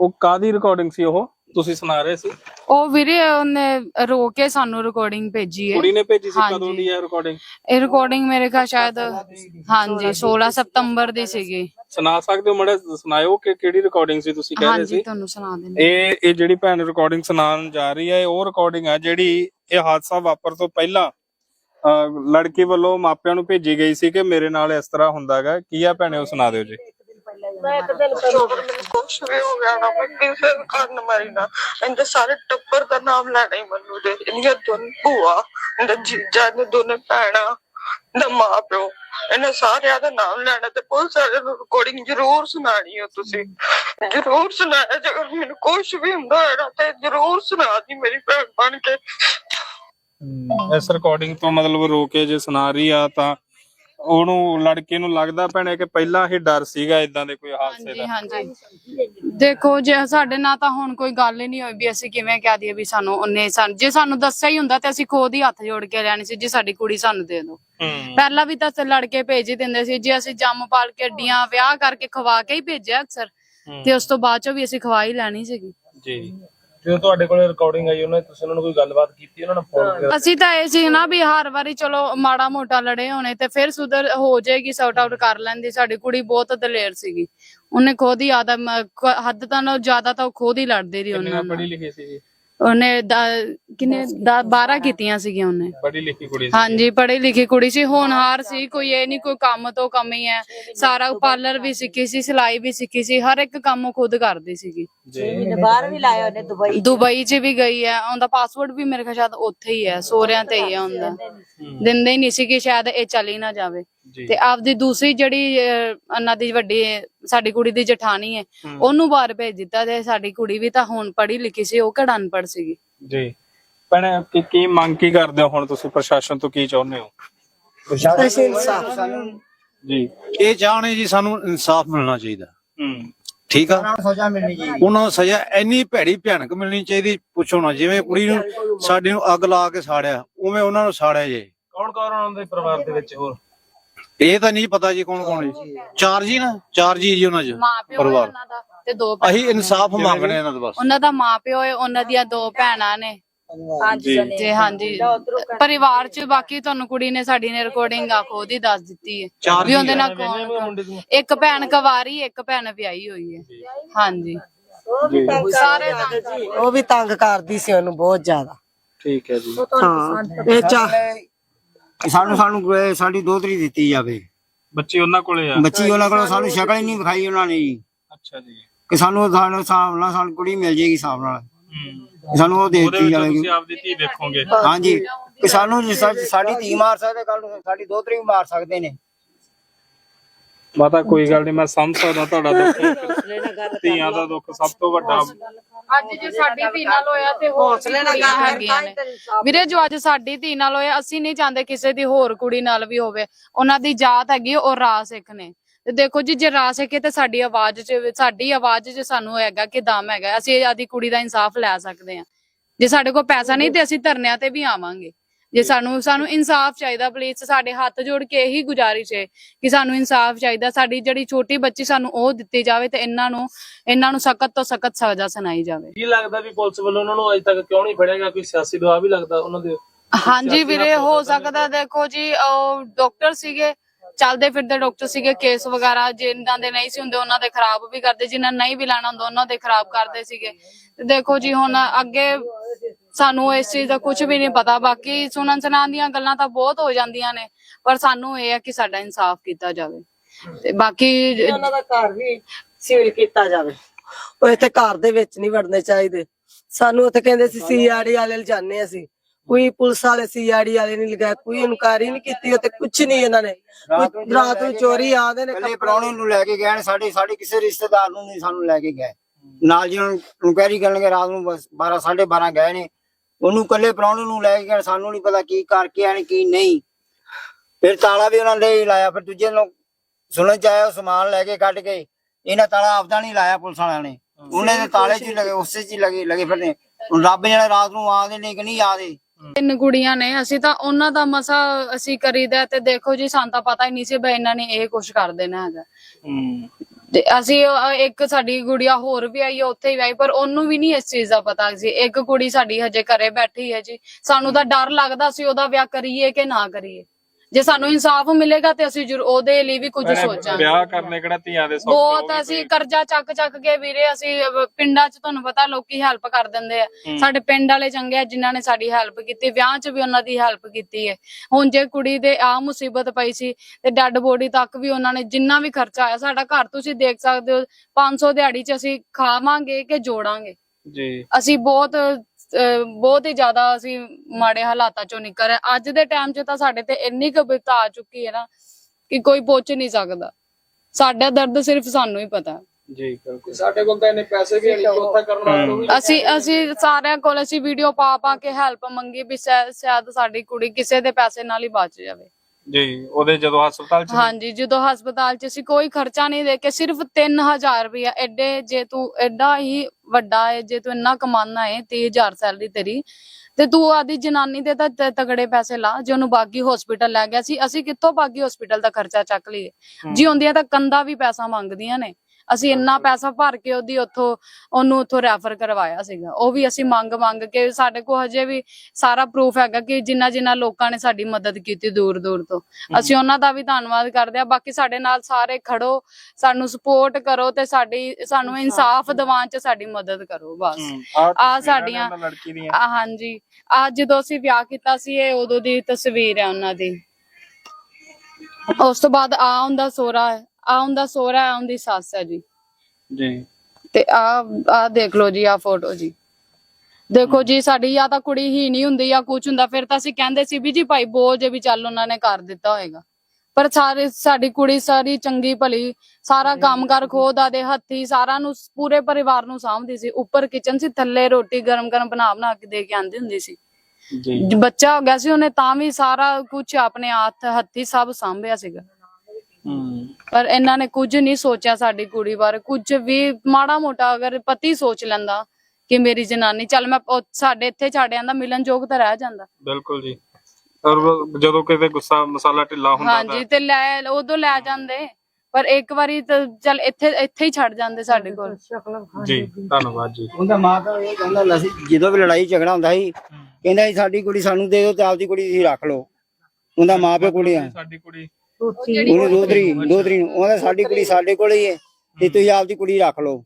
ਉਹ ਕਾਦੀ ਰਿਕਾਰਡਿੰਗ ਸੀ ਉਹ? ਤੁਸੀਂ ਸੁਣਾ ਰਹੇ ਸੀ? ਉਹ ਵੀਰੇ ਉਹਨੇ ਰੋ ਕੇ ਸਾਨੂੰ ਰਿਕਾਰਡਿੰਗ ਭੇਜੀ ਹੈ। ਕੁੜੀ ਨੇ ਭੇਜੀ ਸੀ ਹਾਂਜੀ। ਕਦੋਂ ਦੀ ਹੈ ਰਿਕਾਰਡਿੰਗ ਇਹ ਰਿਕਾਰਡਿੰਗ ਮੇਰੇ ਖਿਆਲ ਸ਼ਾਇਦ ਹਾਂਜੀ 16 ਸਤੰਬਰ ਦੀ ਸੀਗੀ। ਸੁਣਾ ਸਕਦੇ ਹੋ ਮੜਾ ਸੁਣਾਇਓ ਕਿ ਕਿਹੜੀ ਰਿਕਾਰਡਿੰਗ ਸੀ ਤੁਸੀਂ ਕਹਿ ਰਹੇ ਹਾਂਜੀ ਸੀ? ਤੁਹਾਨੂੰ ਸੁਣਾ ਦਿੰਦੀ ਇਹ ਇਹ ਜਿਹੜੀ ਭੈਣ ਰਿਕਾਰਡਿੰਗ ਸੁਣਾਉਣ ਜਾ ਰਹੀ ਹੈ ਇਹ ਉਹ ਰਿਕਾਰਡਿੰਗ ਹੈ ਜਿਹੜੀ ਇਹ ਹਾਦਸਾ ਵਾਪਰ ਤੋਂ ਪਹਿਲਾਂ ਲੜਕੀ ਵੱਲੋਂ ਮਾਪਿਆਂ ਨੂੰ ਭੇਜੀ ਗਈ ਸੀ ਕਿ ਮੇਰੇ ਨਾਲ ਇਸ ਤਰ੍ਹਾਂ ਹੁੰਦਾ ਹੈਗਾ। ਕੀ ਆ ਭੈਣੇ ਉਹ ਸੁਣਾ ਦਿਓ ਜੀ। ਮੈਨੂੰ ਕੁਛ ਵੀ ਹੋ ਗਿਆ ਨਾ ਮੈਂ ਕਿਸੇ ਨੂੰ ਕਰਨ ਮਾਰੀ ਨਾ ਇਹਦੇ ਸਾਰੇ ਟੱਬਰ ਦਾ ਨਾਮ ਲੈਣਾ ਹੀ ਮੈਨੂੰ ਦੇ ਇਹਦੀਆਂ ਦੋਨ ਭੂਆ ਇਹਦਾ ਜੀਜਾ ਇਹਦੇ ਦੋਨੇ ਭੈਣਾਂ ਦਾ ਮਾਂ ਪਿਓ ਇਹਨਾਂ ਸਾਰਿਆਂ ਦਾ ਨਾਮ ਲੈਣਾ ਤੇ ਪੁਲਿਸ ਵਾਲਿਆਂ ਨੂੰ ਰਿਕਾਰਡਿੰਗ ਜ਼ਰੂਰ ਸੁਣਾਣੀ ਹੋ ਤੁਸੀਂ। ਜ਼ਰੂਰ ਸੁਣਾਇਆ ਜੇਕਰ ਮੈਨੂੰ ਕੁਛ ਵੀ ਹੁੰਦਾ ਹੈ ਨਾ ਤੇ ਜ਼ਰੂਰ ਸੁਣਾ ਦੀ ਮੇਰੀ ਭੈਣ ਬਣ ਕੇ। ਇਸ ਰਿਕਾਰਡਿੰਗ ਤੋਂ ਮਤਲਬ ਰੋ ਕੇ ਜੇ ਸੁਣਾ ਰਹੀ ਆ ਤਾਂ ਉਹਨੂੰ ਲੜਕੇ ਨੂੰ ਲੱਗਦਾ ਭੈਣੇ ਕਿ ਪਹਿਲਾਂ ਹੀ ਡਰ ਸੀਗਾ ਇਦਾਂ ਦੇ ਕੋਈ ਹਾਦਸੇ ਦਾ। ਹਾਂਜੀ ਦੇਖੋ ਜੇ ਸਾਡੇ ਨਾਲ ਤਾਂ ਹੁਣ ਕੋਈ ਗੱਲ ਹੀ ਨਹੀਂ ਹੋਈ ਵੀ ਅਸੀਂ ਕਿਵੇਂ ਕਹਿ ਦਈਏ ਵੀ ਸਾਨੂੰ ਉਹਨੇ ਸਾਨੂੰ ਜੇ ਸਾਨੂੰ ਦੱਸਿਆ ਹੀ ਹੁੰਦਾ ਤੇ ਅਸੀਂ ਖੁਦ ਹੀ ਹੱਥ ਜੋੜ ਕੇ ਲੈਣੀ ਸੀ ਜੀ ਸਾਡੀ ਕੁੜੀ ਸਾਨੂੰ ਦੇ ਦਿਓ ਪਹਿਲਾਂ ਵੀ ਤਾਂ ਲੜਕੇ ਭੇਜ ਹੀ ਦਿੰਦੇ ਸੀ ਜੇ ਅਸੀਂ ਜੰਮ ਪਾਲ ਕੇ ਅੱਡੀਆਂ ਵਿਆਹ ਕਰਕੇ ਖਵਾ ਕੇ ਹੀ ਭੇਜਿਆ ਅਕਸਰ ਤੇ ਉਸ ਤੋਂ ਬਾਅਦ ਚੋਂ ਵੀ ਅਸੀਂ ਖਵਾ ਹੀ ਲੈਣੀ ਸੀਗੀ। ਜੀ। ਜਦੋਂ ਤੁਹਾਡੇ ਕੋਲ ਰਿਕਾਰਡਿੰਗ ਆਈ ਉਹਨਾਂ ਨੇ ਤੁਸੀਂ ਉਹਨਾਂ ਨੂੰ ਕੋਈ ਗੱਲਬਾਤ ਕੀਤੀ? ਉਹਨਾਂ ਨੇ ਫੋਨ ਕਰ ਅਸੀਂ ਤਾਂ ਇਹ ਸੀ ਨਾ ਵੀ ਹਰ ਵਾਰੀ ਚਲੋ ਮਾੜਾ ਮੋਟਾ ਲੜੇ ਹੋਣੇ ਤੇ ਫਿਰ ਸੁਧਰ ਹੋ ਜਾਏਗੀ ਸੌਟ ਆਊਟ ਕਰ ਲੈਂਦੀ। ਸਾਡੀ ਕੁੜੀ ਬਹੁਤ ਦਲੇਰ ਸੀਗੀ। ਉਹਨੇ ਖੁਦ ਹੀ ਆਦਾ ਹੱਦ ਤਾਂ ਜ਼ਿਆਦਾ ਤਾਂ ਉਹ ਖੁਦ ਹੀ ਲੜਦੀ ਰਹੀ ਉਹਨਾਂ ਨਾਲ। ਪੜ੍ਹੀ ਲਿਖੀ ਸੀ ਜੀ ਉਹਨੇ ਦ- ਕਿੰਨੇ 12 ਕੀਤੀਆਂ ਸੀਗੀਆਂ ਉਹਨੇ। ਪੜ੍ਹੀ ਲਿਖੀ ਕੁੜੀ ਸੀ। ਹਾਂਜੀ ਪੜ੍ਹੀ ਲਿਖੀ ਕੁੜੀ ਸੀ। ਹੋਣਹਾਰ ਸੀ ਕੋਈ ਇਹ ਨਹੀਂ ਕੋਈ ਕੰਮ ਤੋਂ ਕਮੀ ਹੈ। ਸਾਰਾ ਪਾਰਲਰ ਵੀ ਸਿੱਖੀ ਸੀ ਸਿਲਾਈ ਵੀ ਸਿੱਖੀ ਸੀ ਹਰ ਇੱਕ ਕੰਮ ਉਹ ਖੁਦ ਕਰਦੀ ਸੀਗੀ। ਜੀ ਬਾਹਰ ਵੀ ਲਾਇਆ ਉਹਨੇ ਦੁਬਈ ਦੁਬਈ 'ਚ ਵੀ ਗਈ ਹੈ। ਉਹਦਾ ਪਾਸਪੋਰਟ ਵੀ ਮੇਰੇ ਖਿਆਲ ਸ਼ਾਇਦ ਉੱਥੇ ਹੀ ਹੈ ਸੋਹਰਿਆਂ ਤੇ ਹੀ ਹੈ ਉਹਦਾ। ਦਿੰਦੇ ਹੀ ਨਹੀਂ ਸੀ ਕਿ ਸ਼ਾਇਦ ਇਹ ਚਲੀ ਨਾ ਜਾਵੇ। ਤੇ ਆਪਦੀ ਦੂਸਰੀ ਜਿਹੜੀ ਉਹਨਾਂ ਦੀ ਵੱਡੀ ਸਾਡੀ ਕੁੜੀ ਦੀ ਜਠਾਣੀ ਹੈ। ਉਹਨੂੰ ਬਾਹਰ ਭੇਜ ਦਿੱਤਾ ਤੇ ਸਾਡੀ ਕੁੜੀ ਵੀ ਤਾਂ ਹੁਣ ਪੜ੍ਹੀ ਲਿਖੀ ਸੀ ਉਹ ਕਿਹੜਾ ਅਨਪੜ੍ਹ ਸੀਗੀ। ਜੀ। ਭੈਣੇ ਕੀ ਕੀ ਮੰਗ ਕੀ ਕਰਦੇ ਹੋ ਹੁਣ ਤੁਸੀਂ ਪ੍ਰਸ਼ਾਸਨ ਤੋਂ ਕੀ ਚਾਹੁੰਦੇ ਹੋ? ਇਨਸਾਫ। ਜੀ। ਇਹ ਚਾਹਣੇ ਜੀ ਸਾਨੂੰ ਇਨਸਾਫ ਮਿਲਣਾ ਚਾਹੀਦਾ। ਹੂੰ। ਠੀਕ ਆ? ਉਹਨਾਂ ਨੂੰ ਸਜ਼ਾ ਮਿਲਣੀ ਚਾਹੀਦੀ। ਉਹਨਾਂ ਨੂੰ ਸਜ਼ਾ ਇੰਨੀ ਭੈੜੀ ਭਿਆਨਕ ਮਿਲਣੀ ਚਾਹੀਦੀ ਪੁੱਛੋ ਨਾ ਜਿਵੇਂ ਕੁੜੀ ਨੂੰ ਸਾਡੇ ਨੂੰ ਅੱਗ ਲਾ ਕੇ ਸਾੜਿਆ ਉਵੇਂ ਉਹਨਾਂ ਨੂੰ ਸਾੜਿਆ ਜੇ। ਕੌਣ ਕੌਣ ਉਹਨਾਂ ਦੇ ਪਰਿਵਾਰ ਦੇ ਵਿੱਚ ਹੋਰ? ਇਹ ਤਾਂ ਨਹੀਂ ਪਤਾ ਜੀ ਕੌਣ ਕੌਣ ਜੀ। ਚਾਰ ਜੀ ਨਾ ਚਾਰ ਜੀ ਜੀ ਉਹਨਾਂ ਚ ਪਰਿਵਾਰ। ਉਹਨਾਂ ਦਾ ਤੇ ਦੋ ਭੈਣਾਂ ਅਸੀਂ ਇਨਸਾਫ ਮੰਗਣੇ ਇਹਨਾਂ ਤੋਂ ਬਸ। ਉਹਨਾਂ ਦਾ ਮਾਂ ਪਿਓ ਹੈ ਉਹਨਾਂ ਦੀਆਂ ਦੋ ਭੈਣਾਂ ਨੇ। ਜੀ ਤੇ ਹਾਂਜੀ ਪਰਿਵਾਰ ਚ ਬਾਕੀ ਤੁਹਾਨੂੰ ਕੁੜੀ ਨੇ ਸਾਡੀ ਨੇ ਰਿਕਾਰਡਿੰਗ ਆ ਖੁਦ ਹੀ ਦੱਸ ਦਿੱਤੀ ਹੈ। ਚਾਰ ਵੀ ਉਹਦੇ ਜੀ ਨਾਲ ਕੌਣ ਇੱਕ ਭੈਣ ਕਵਾਰੀ ਇੱਕ ਭੈਣ ਵਿਆਹੀ ਹੋਈ ਹੈ। ਹਾਂਜੀ। ਸਾਰੇ ਉਹ ਵੀ ਤੰਗ ਕਰਦੀ ਸੀ ਉਹਨੂੰ ਬਹੁਤ ਜ਼ਿਆਦਾ। ਠੀਕ ਹੈ ਜੀ। ਹਾਂ ਇਹ ਚਾ ਕਿ ਸਾਨੂੰ ਸਾਨੂੰ ਇਹ ਸਾਡੀ ਦੋਤਰੀ ਦਿੱਤੀ ਜਾਵੇ। ਬੱਚੇ ਉਹਨਾਂ ਕੋਲੇ ਆ? ਬੱਚੀ ਉਹਨਾਂ ਕੋਲੋਂ ਸਾਨੂੰ ਸ਼ਕਲ ਹੀ ਨਹੀਂ ਵਿਖਾਈ ਉਹਨਾਂ ਨੇ ਜੀ। ਅੱਛਾ ਜੀ। ਕਿ ਸਾਨੂੰ ਸਾਨੂੰ ਹਿਸਾਬ ਨਾਲ ਸਾਨੂੰ ਕੁੜੀ ਮਿਲ ਜੇਗੀ ਹਿਸਾਬ ਨਾਲ। ਹੂੰ। ਕਿ ਸਾਨੂੰ ਉਹ ਦੇ ਉਹਦੇ ਦਿੱਤੀ ਵਿੱਚ ਜਾਵੇਗੀ। ਤੁਸੀਂ ਆਪਦੀ ਧੀ ਦੇਖੋਗੇ ਹਾਂਜੀ। ਕਿ ਸਾਨੂੰ ਜੇ ਸਾ- ਸਾਡੀ ਧੀ ਮਾਰ ਸਕਦੇ ਕੱਲ ਨੂੰ ਸਾਡੀ ਦੋਤਰੀ ਵੀ ਮਾਰ ਸਕਦੇ ਨੇ। ਮਾਤਾ ਕੋਈ ਗੱਲ ਨਹੀਂ ਮੈਂ ਸਮਝ ਸਕਦਾ ਤੁਹਾਡਾ ਦੁੱਖ। ਧੀਆਂ ਦਾ ਦੁੱਖ ਸਭ ਤੋਂ ਵੱਡਾ। ਅੱਜ ਜੇ ਸਾਡੀ ਧੀ ਨਾਲ ਹੋਇਆ ਤੇ ਹੋਰ ਵੀ ਕੁੜੀਆਂ ਹੈਗੀਆਂ ਨੇ। ਵੀਰੇ ਜੋ ਅੱਜ ਸਾਡੀ ਧੀ ਨਾਲ ਹੋਇਆ ਅਸੀਂ ਨਹੀਂ ਚਾਹੁੰਦੇ ਕਿਸੇ ਦੀ ਹੋਰ ਕੁੜੀ ਨਾਲ ਵੀ ਹੋਵੇ। ਉਹਨਾਂ ਦੀ ਜਾਤ ਹੈਗੀ ਉਹ ਰਾਹ ਸਿੱਖ ਨੇ। ਤੇ ਦੇਖੋ ਜੀ ਜੇ ਰਾਹ ਸਿੱਖੇ ਤੇ ਸਾਡੀ ਆਵਾਜ਼ 'ਚ ਸਾਡੀ ਆਵਾਜ਼ 'ਚ ਸਾਨੂੰ ਹੈਗਾ ਕਿ ਦਮ ਹੈਗਾ। ਅਸੀਂ ਆਦੀ ਕੁੜੀ ਦਾ ਇਨਸਾਫ ਲੈ ਸਕਦੇ ਹਾਂ। ਜੇ ਸਾਡੇ ਕੋਲ ਪੈਸਾ ਨਹੀਂ ਤੇ ਅਸੀਂ ਧਰਨਿਆਂ ਤੇ ਵੀ ਆਵਾਂਗੇ। ਜੇ ਸਾਨੂੰ ਸਾਨੂੰ ਇਨਸਾਫ ਚਾਹੀਦਾ ਪਲੀਜ਼ ਸਾਡੇ ਹੱਥ ਜੋੜ ਕੇ ਇਹੀ ਗੁਜ਼ਾਰਿਸ਼ ਹੈ ਕਿ ਸਾਨੂੰ ਇਨਸਾਫ ਚਾਹੀਦਾ ਸਾਡੀ ਜਿਹੜੀ ਛੋਟੀ ਬੱਚੀ ਸਾਨੂੰ ਉਹ ਦਿੱਤੀ ਜਾਵੇ ਤੇ ਇਹਨਾਂ ਨੂੰ ਇਹਨਾਂ ਨੂੰ ਸਖਤ ਤੋਂ ਸਖਤ ਸਜ਼ਾ ਸੁਣਾਈ ਜਾਵੇ। ਕੀ ਲੱਗਦਾ ਵੀ ਪੁਲਿਸ ਵੱਲੋਂ ਉਹਨਾਂ ਨੂੰ ਅਜੇ ਤੱਕ ਕਿਉਂ ਨਹੀਂ ਫੜਿਆ ਗਿਆ? ਕੋਈ ਸਿਆਸੀ ਦਬਾਅ ਵੀ ਲੱਗਦਾ ਉਹਨਾਂ ਦੇ? ਹਾਂਜੀ ਵੀਰੇ ਹੋ ਸਕਦਾ ਦੇਖੋ ਜੀ ਉਹ ਡਾਕਟਰ ਸੀਗੇ ਚੱਲਦੇ ਫਿਰਦੇ ਡਾਕਟਰ ਸੀਗੇ ਕੇਸ ਵਗੈਰਾ ਜਿਨ੍ਹਾਂ ਦੇ ਨਹੀਂ ਸੀ ਹੁੰਦੇ ਉਹਨਾਂ ਦੇ ਖਰਾਬ ਵੀ ਕਰਦੇ ਜਿਨ੍ਹਾਂ ਨਹੀਂ ਵੀ ਲੈਣਾ ਹੁੰਦਾ ਉਹਨਾਂ ਦੇ ਖਰਾਬ ਕਰਦੇ ਸੀਗੇ। ਦੇਖੋ ਜੀ ਹੁਣ ਅੱਗੇ ਸਾਨੂੰ ਇਸ ਚੀਜ਼ ਦਾ ਕੁਝ ਵੀ ਨਹੀਂ ਪਤਾ। ਬਾਕੀ ਸੁਣਨ ਸੁਣਾਉਣ ਦੀਆਂ ਗੱਲਾਂ ਤਾਂ ਬਹੁਤ ਹੋ ਜਾਂਦੀਆਂ ਨੇ ਪਰ ਸਾਨੂੰ ਇਹ ਹੈ ਕਿ ਸਾਡਾ ਇਨਸਾਫ ਕੀਤਾ ਜਾਵੇ। ਤੇ ਬਾਕੀ ਉਹਨਾਂ ਦਾ ਘਰ ਵੀ ਸੀਲ ਕੀਤਾ ਜਾਵੇ ਉਹ ਇੱਥੇ ਘਰ ਦੇ ਵਿੱਚ ਨਹੀਂ ਵੜਨੇ ਚਾਹੀਦੇ। ਸਾਨੂੰ ਉੱਥੇ ਕਹਿੰਦੇ ਸੀ ਸੀਆਰਡੀ ਵਾਲੇ ਲਿਜਾਣੇ ਅਸੀਂ। ਕੋਈ ਪੁਲਿਸ ਵਾਲੇ ਸੀਆਰਡੀ ਵਾਲੇ ਨਹੀਂ ਲਗਾਇਆ ਕੋਈ ਇਨਕੁਆਰੀ ਨਹੀਂ ਕੀਤੀ ਉੱਥੇ ਕੁਝ ਨਹੀਂ ਇਹਨਾਂ ਨੇ। ਰਾਤ ਨੂੰ ਚੋਰੀ ਆਉਂਦੇ ਨੇ ਕੱਲੇ ਪ੍ਰਾਹੁਣੇ ਨੂੰ ਲੈ ਕੇ ਗਏ ਨੇ ਸਾਡੇ ਸਾਡੇ ਕਿਸੇ ਰਿਸ਼ਤੇਦਾਰ ਨੂੰ ਨਹੀਂ ਸਾਨੂੰ ਲੈ ਕੇ ਗਏ। ਨਾਲ ਜਿਹਨਾਂ ਨੂੰ ਇਨਕੁਆਇਰੀ ਕਰਨਗੇ ਰਾਤ ਨੂੰ ਬਸ 12 12:30 ਗਏ ਨੇ। ਉਹਨੂੰ ਕੱਲੇ ਪ੍ਰਾਹੁਣੇ ਨੂੰ ਲੈ ਕੇ ਸਾਨੂੰ ਨਹੀਂ ਪਤਾ ਕੀ ਕਰਕੇ ਆਣ ਕੀ ਨਹੀਂ। ਫਿਰ ਤਾਲਾ ਵੀ ਉਹਨਾਂ ਨੇ ਹੀ ਲਾਇਆ ਫਿਰ ਦੂਜੇ ਨੂੰ ਸੁਣਨ ਚ ਆਇਆ ਉਹ ਸਮਾਨ ਲੈ ਕੇ ਕੱਢ ਕੇ ਇਹਨਾਂ ਤਾਲਾ ਆਪਦਾ ਨਹੀਂ ਲਾਇਆ ਪੁਲਿਸ ਵਾਲਿਆਂ ਨੇ। ਉਹਨੇ ਦੇ ਤਾਲੇ 'ਚ ਹੀ ਲਗੇ ਉਸੇ 'ਚ ਹੀ ਲਗੇ ਲਗੇ ਫਿਰਦੇ ਹੁਣ ਰੱਬ ਜਿਹੜੇ ਰਾਤ ਨੂੰ ਆਉਂਦੇ ਨੇ ਕਿ ਨਹੀਂ ਆਦੇ ਤਿੰਨ ਕੁੜੀਆਂ ਨੇ ਅਸੀਂ ਤਾਂ ਉਹਨਾਂ ਦਾ ਮਸਾ ਅਸੀਂ ਕਰੀਦਾ ਤੇ ਦੇਖੋ ਜੀ ਸਾਨੂੰ ਤਾਂ ਪਤਾ ਹੀ ਨਹੀਂ ਸੀ ਬਈ ਇਹਨਾਂ ਨੇ ਇਹ ਕੁਝ ਕਰ ਦੇਣਾ ਹੈਗਾ। ਹੂੰ। ਤੇ ਅਸੀਂ ਅਹ, ਇੱਕ ਸਾਡੀ ਗੁੜੀਆ ਹੋਰ ਵੀ ਆਈ ਹੈ ਉੱਥੇ ਵੀ ਆਈ ਪਰ ਉਹਨੂੰ ਵੀ ਨਹੀਂ ਇਸ ਚੀਜ਼ ਦਾ ਪਤਾ ਸੀ। ਇੱਕ ਕੁੜੀ ਸਾਡੀ ਹਜੇ ਘਰੇ ਬੈਠੀ ਹੈ ਜੀ। ਸਾਨੂੰ ਤਾਂ ਡਰ ਲੱਗਦਾ ਸੀ ਉਹਦਾ ਵਿਆਹ ਕਰੀਏ ਕਿ ਨਾ ਕਰੀਏ। ਜੇ ਸਾਨੂੰ ਇਨਸਾਫ ਮਿਲੇਗਾ ਤੇ ਅਸੀਂ ਜ਼ਰੂਰ ਉਹਦੇ ਲਈ ਵੀ ਕੁਝ ਸੋਚਾਂਗੇ। ਵਿਆਹ ਕਰਨੇ ਕਿਹੜਾ ਧੀਆਂ ਦੇ ਸੌਖੇ ਬਹੁਤ ਅਸੀਂ ਕਰਜ਼ਾ ਚੱਕ ਚੱਕ ਕੇ ਵੀਰੇ ਅਸੀਂ ਪਿੰਡਾਂ 'ਚ ਤੁਹਾਨੂੰ ਪਤਾ ਲੋਕੀ ਹੈਲਪ ਕਰ ਦਿੰਦੇ ਆ। ਸਾਡੇ ਪਿੰਡ ਵਾਲੇ ਚੰਗੇ ਆ ਜਿਨ੍ਹਾਂ ਨੇ ਸਾਡੀ ਹੈਲਪ ਕੀਤੀ ਵਿਆਹ 'ਚ ਵੀ ਉਹਨਾਂ ਦੀ ਹੈਲਪ ਕੀਤੀ ਹੈ ਹੁਣ ਜੇ ਕੁੜੀ ਦੇ ਆ ਮੁਸੀਬਤ ਪਈ ਸੀ ਤੇ ਡੈੱਡ ਬੋਡੀ ਤੱਕ ਵੀ ਉਹਨਾਂ ਨੇ ਜਿੰਨਾ ਵੀ ਖਰਚਾ ਆਇਆ ਸਾਡਾ ਘਰ ਤੁਸੀਂ ਦੇਖ ਸਕਦੇ ਹੋ 500 ਦਿਹਾੜੀ 'ਚ ਅਸੀਂ ਖਾਵਾਂਗੇ ਕਿ ਜੋੜਾਂਗੇ। ਜੀ। ਅਸੀਂ ਬਹੁਤ ਬਹੁਤ ਹੀ ਜ਼ਿਆਦਾ ਅਸੀਂ ਮਾੜੇ ਹਾਲਾਤਾਂ ਚੋਂ ਨਿਕਲ ਰਹੇ ਅੱਜ ਦੇ ਟਾਈਮ 'ਚ ਤਾਂ ਸਾਡੇ ਤੇ ਇੰਨੀ ਕੁ ਬਿਪਤਾ ਆ ਚੁੱਕੀ ਹੈ ਨਾ ਕਿ ਕੋਈ ਪੁੱਛ ਨਹੀਂ ਸਕਦਾ। ਸਾਡਾ ਦਰਦ ਸਿਰਫ ਸਾਨੂੰ ਹੀ ਪਤਾ। ਹੈ। ਜੀ ਬਿਲਕੁਲ। ਸਾਡੇ ਕੋਲ ਤਾਂ ਇਹਨੇ ਪੈਸੇ ਵੀ ਨਹੀਂ ਚੌਥਾ ਕਰਨ ਵਾਸਤੇ ਵੀ ਅਸੀਂ ਅਸੀਂ ਸਾਰਿਆਂ ਕੋਲ ਅਸੀਂ ਵੀਡੀਓ ਪਾ ਪਾ ਕੇ ਹੈਲਪ ਮੰਗੀ ਵੀ ਸ਼ਾਇਦ ਸਾਡੀ ਕੁੜੀ ਕਿਸੇ ਦੇ ਪੈਸੇ ਨਾਲ ਹੀ ਬਚ ਜਾਵੇ। ਜੀ ਉਹਦੇ ਜਦੋਂ ਹਸਪਤਾਲ ਚ ਹਾਂਜੀ ਜਦੋਂ ਹਸਪਤਾਲ 'ਚ ਅਸੀਂ ਕੋਈ ਖਰਚਾ ਨਹੀਂ ਦੇ ਕੇ ਸਿਰਫ 3000 ਰੁਪਇਆ ਐਡੇ ਜੇ ਤੂੰ ਐਡਾ ਹੀ ਵੱਡਾ ਹੈ ਜੇ ਤੂੰ ਇੰਨਾ ਕਮਾਨਾ ਹੈ 30000 ਸੈਲਰੀ ਤੇਰੀ ਤੇ ਤੂੰ ਆਦੀ ਜਨਾਨੀ ਦੇ ਤਾਂ ਤ- ਤਗੜੇ ਪੈਸੇ ਲਾ ਜੇ ਉਹਨੂੰ ਬਾਗੀ ਹਸਪੀਟਲ ਲੈ ਗਿਆ ਸੀ ਅਸੀਂ ਕਿੱਥੋਂ ਬਾਗੀ ਹਸਪੀਟਲ ਦਾ ਖਰਚਾ ਚੱਕ ਲਈਏ? ਜੀ ਹੁੰਦੀਆਂ ਤਾਂ ਕੰਦਾ ਵੀ ਪੈਸਾ ਮੰਗਦੀਆਂ ਨੇ। ਅਸੀਂ ਇੰਨਾ ਪੈਸਾ ਭਰ ਕੇ ਉਹਦੀ ਉੱਥੋਂ ਉਹਨੂੰ ਉੱਥੋਂ ਰੈਫਰ ਕਰਵਾਇਆ ਸੀਗਾ। ਉਹ ਵੀ ਅਸੀਂ ਮੰਗ ਮੰਗ ਕੇ ਸਾਡੇ ਕੋਲ ਹਜੇ ਵੀ ਸਾਰਾ ਪ੍ਰੂਫ ਹੈਗਾ ਕਿ ਜਿੰਨਾ ਜਿੰਨਾ ਲੋਕਾਂ ਨੇ ਸਾਡੀ ਮਦਦ ਕੀਤੀ ਦੂਰ ਦੂਰ ਤੋਂ। ਅਸੀਂ ਉਹਨਾਂ ਦਾ ਵੀ ਧੰਨਵਾਦ ਕਰਦੇ ਆ ਬਾਕੀ ਸਾਡੇ ਨਾਲ ਸਾਰੇ ਖੜੋ ਸਾਨੂੰ ਸਪੋਰਟ ਕਰੋ ਤੇ ਸਾਡੀ ਸਾਨੂੰ ਇਨਸਾਫ ਦਿਵਾਉਣ ਚ ਸਾਡੀ ਮਦਦ ਕਰੋ ਬਸ। ਆਹ ਸਾਡੀਆਂ- ਆ ਹਾਂਜੀ। ਆ ਜਦੋਂ ਅਸੀਂ ਵਿਆਹ ਕੀਤਾ ਸੀ ਇਹ ਉਦੋਂ ਦੀ ਤਸਵੀਰ ਹੈ ਉਹਨਾਂ ਦੀ। ਉਸ ਤੋਂ ਬਾਅਦ ਆ ਹੁੰਦਾ ਸੋਹਰਾ। ਹੈ ਆ ਹੁੰਦਾ ਸੋਹਰਾ ਹੈ ਉਹਦੀ ਸੱਸ ਹੈ ਜੀ। ਜੀ। ਤੇ ਆ ਆ ਦੇਖ ਲਓ ਜੀ ਆ ਫੋਟੋ ਜੀ। ਦੇਖੋ ਜੀ ਸਾਡੀ ਜਾਂ ਤਾਂ ਕੁੜੀ ਹੀ ਨਹੀਂ ਹੁੰਦੀ ਜਾਂ ਕੁਝ ਹੁੰਦਾ ਫਿਰ ਤਾਂ ਅਸੀਂ ਕਹਿੰਦੇ ਸੀ ਵੀ ਜੀ ਭਾਈ ਬੋਝ ਵੀ ਚੱਲ ਉਹਨਾਂ ਨੇ ਕਰ ਦਿੱਤਾ ਹੋਏਗਾ। ਪਰ ਸਾਰੇ ਸਾਡੀ ਕੁੜੀ ਸਾਰੀ ਚੰਗੀ ਭਲੀ ਸਾਰਾ ਕੰਮ ਕਰ ਖੋਦਾ ਦੇ ਹੱਥੀ ਸਾਰਾ ਨੂੰ ਪੂਰੇ ਪਰਿਵਾਰ ਨੂੰ ਸਾਂਭਦੀ ਸੀ। ਉੱਪਰ ਕਿਚਨ ਸੀ ਥੱਲੇ ਰੋਟੀ ਗਰਮ ਗਰਮ ਬਣਾ ਬਣਾ ਕੇ ਦੇ ਕੇ ਆਂਦੀ ਹੁੰਦੀ ਸੀ। ਜੀ। ਜ- ਬੱਚਾ ਹੋ ਗਿਆ ਸੀ ਉਹਨੇ ਤਾਂ ਵੀ ਸਾਰਾ ਕੁਝ ਆਪਣੇ ਹੱਥ ਹੱਥੀ ਸਭ ਸਾਂਭਿਆ ਸੀਗਾ। ਪਰ ਇਹਨਾਂ ਨੇ ਕੁਝ ਨਹੀਂ ਸੋਚਿਆ ਸਾਡੀ ਕੁੜੀ ਬਾਰੇ। ਕੁਝ ਵੀ ਮਾੜਾ ਮੋਟਾ ਅਗਰ ਪਤੀ ਸੋਚ ਲੈਂਦਾ ਕਿ ਮੇਰੀ ਜਨਾਨੀ ਚੱਲ ਮੈਂ ਉਹ ਸਾਡੇ ਇੱਥੇ ਛੱਡ ਆਂਦਾ ਮਿਲਣ ਯੋਗ ਤਾਂ ਰਹਿ ਜਾਂਦਾ। ਬਿਲਕੁਲ ਜੀ। ਔਰ ਜਦੋਂ ਕਿਤੇ ਗੁੱਸਾ ਮਸਾਲਾ ਢਿੱਲਾ ਹੁੰਦਾ ਹਾਂਜੀ ਤੇ ਲੈ ਉਦੋਂ ਲੈ ਜਾਂਦੇ। ਪਰ ਇੱਕ ਵਾਰੀ ਤਾਂ ਚੱਲ ਇੱਥੇ ਇੱਥੇ ਹੀ ਛੱਡ ਜਾਂਦੇ ਸਾਡੇ ਕੋਲ। ਜੀ ਧੰਨਵਾਦ ਜੀ। ਉਹਦਾ ਮਾਂ ਤਾਂ ਇਹ ਕਹਿੰਦਾ ਹੁੰਦਾ ਸੀ ਜਦੋਂ ਵੀ ਲੜਾਈ ਝਗੜਾ ਹੁੰਦਾ ਸੀ ਕਹਿੰਦਾ ਸੀ ਸਾਡੀ ਕੁੜੀ ਸਾਨੂੰ ਦੇ ਦਿਓ ਤੇ ਆਪਦੀ ਕੁੜੀ ਤੁਸੀਂ ਰੱਖ ਲਓ। ਉਹਦਾ ਮਾਂ ਪਿਓ ਕੁੜੀਆਂ ਸਾਡੀ ਕੁੜੀ ਉਹਨੂੰ ਦੋਦਰੀ ਦੋਦਰੀ ਨੂੰ ਉਹਦਾ ਸਾਡੀ ਕੁੜੀ ਸਾਡੇ ਕੋਲ ਹੀ ਹੈ। ਤੇ ਤੁਸੀਂ ਆਪਦੀ ਕੁੜੀ ਰੱਖ ਲਓ।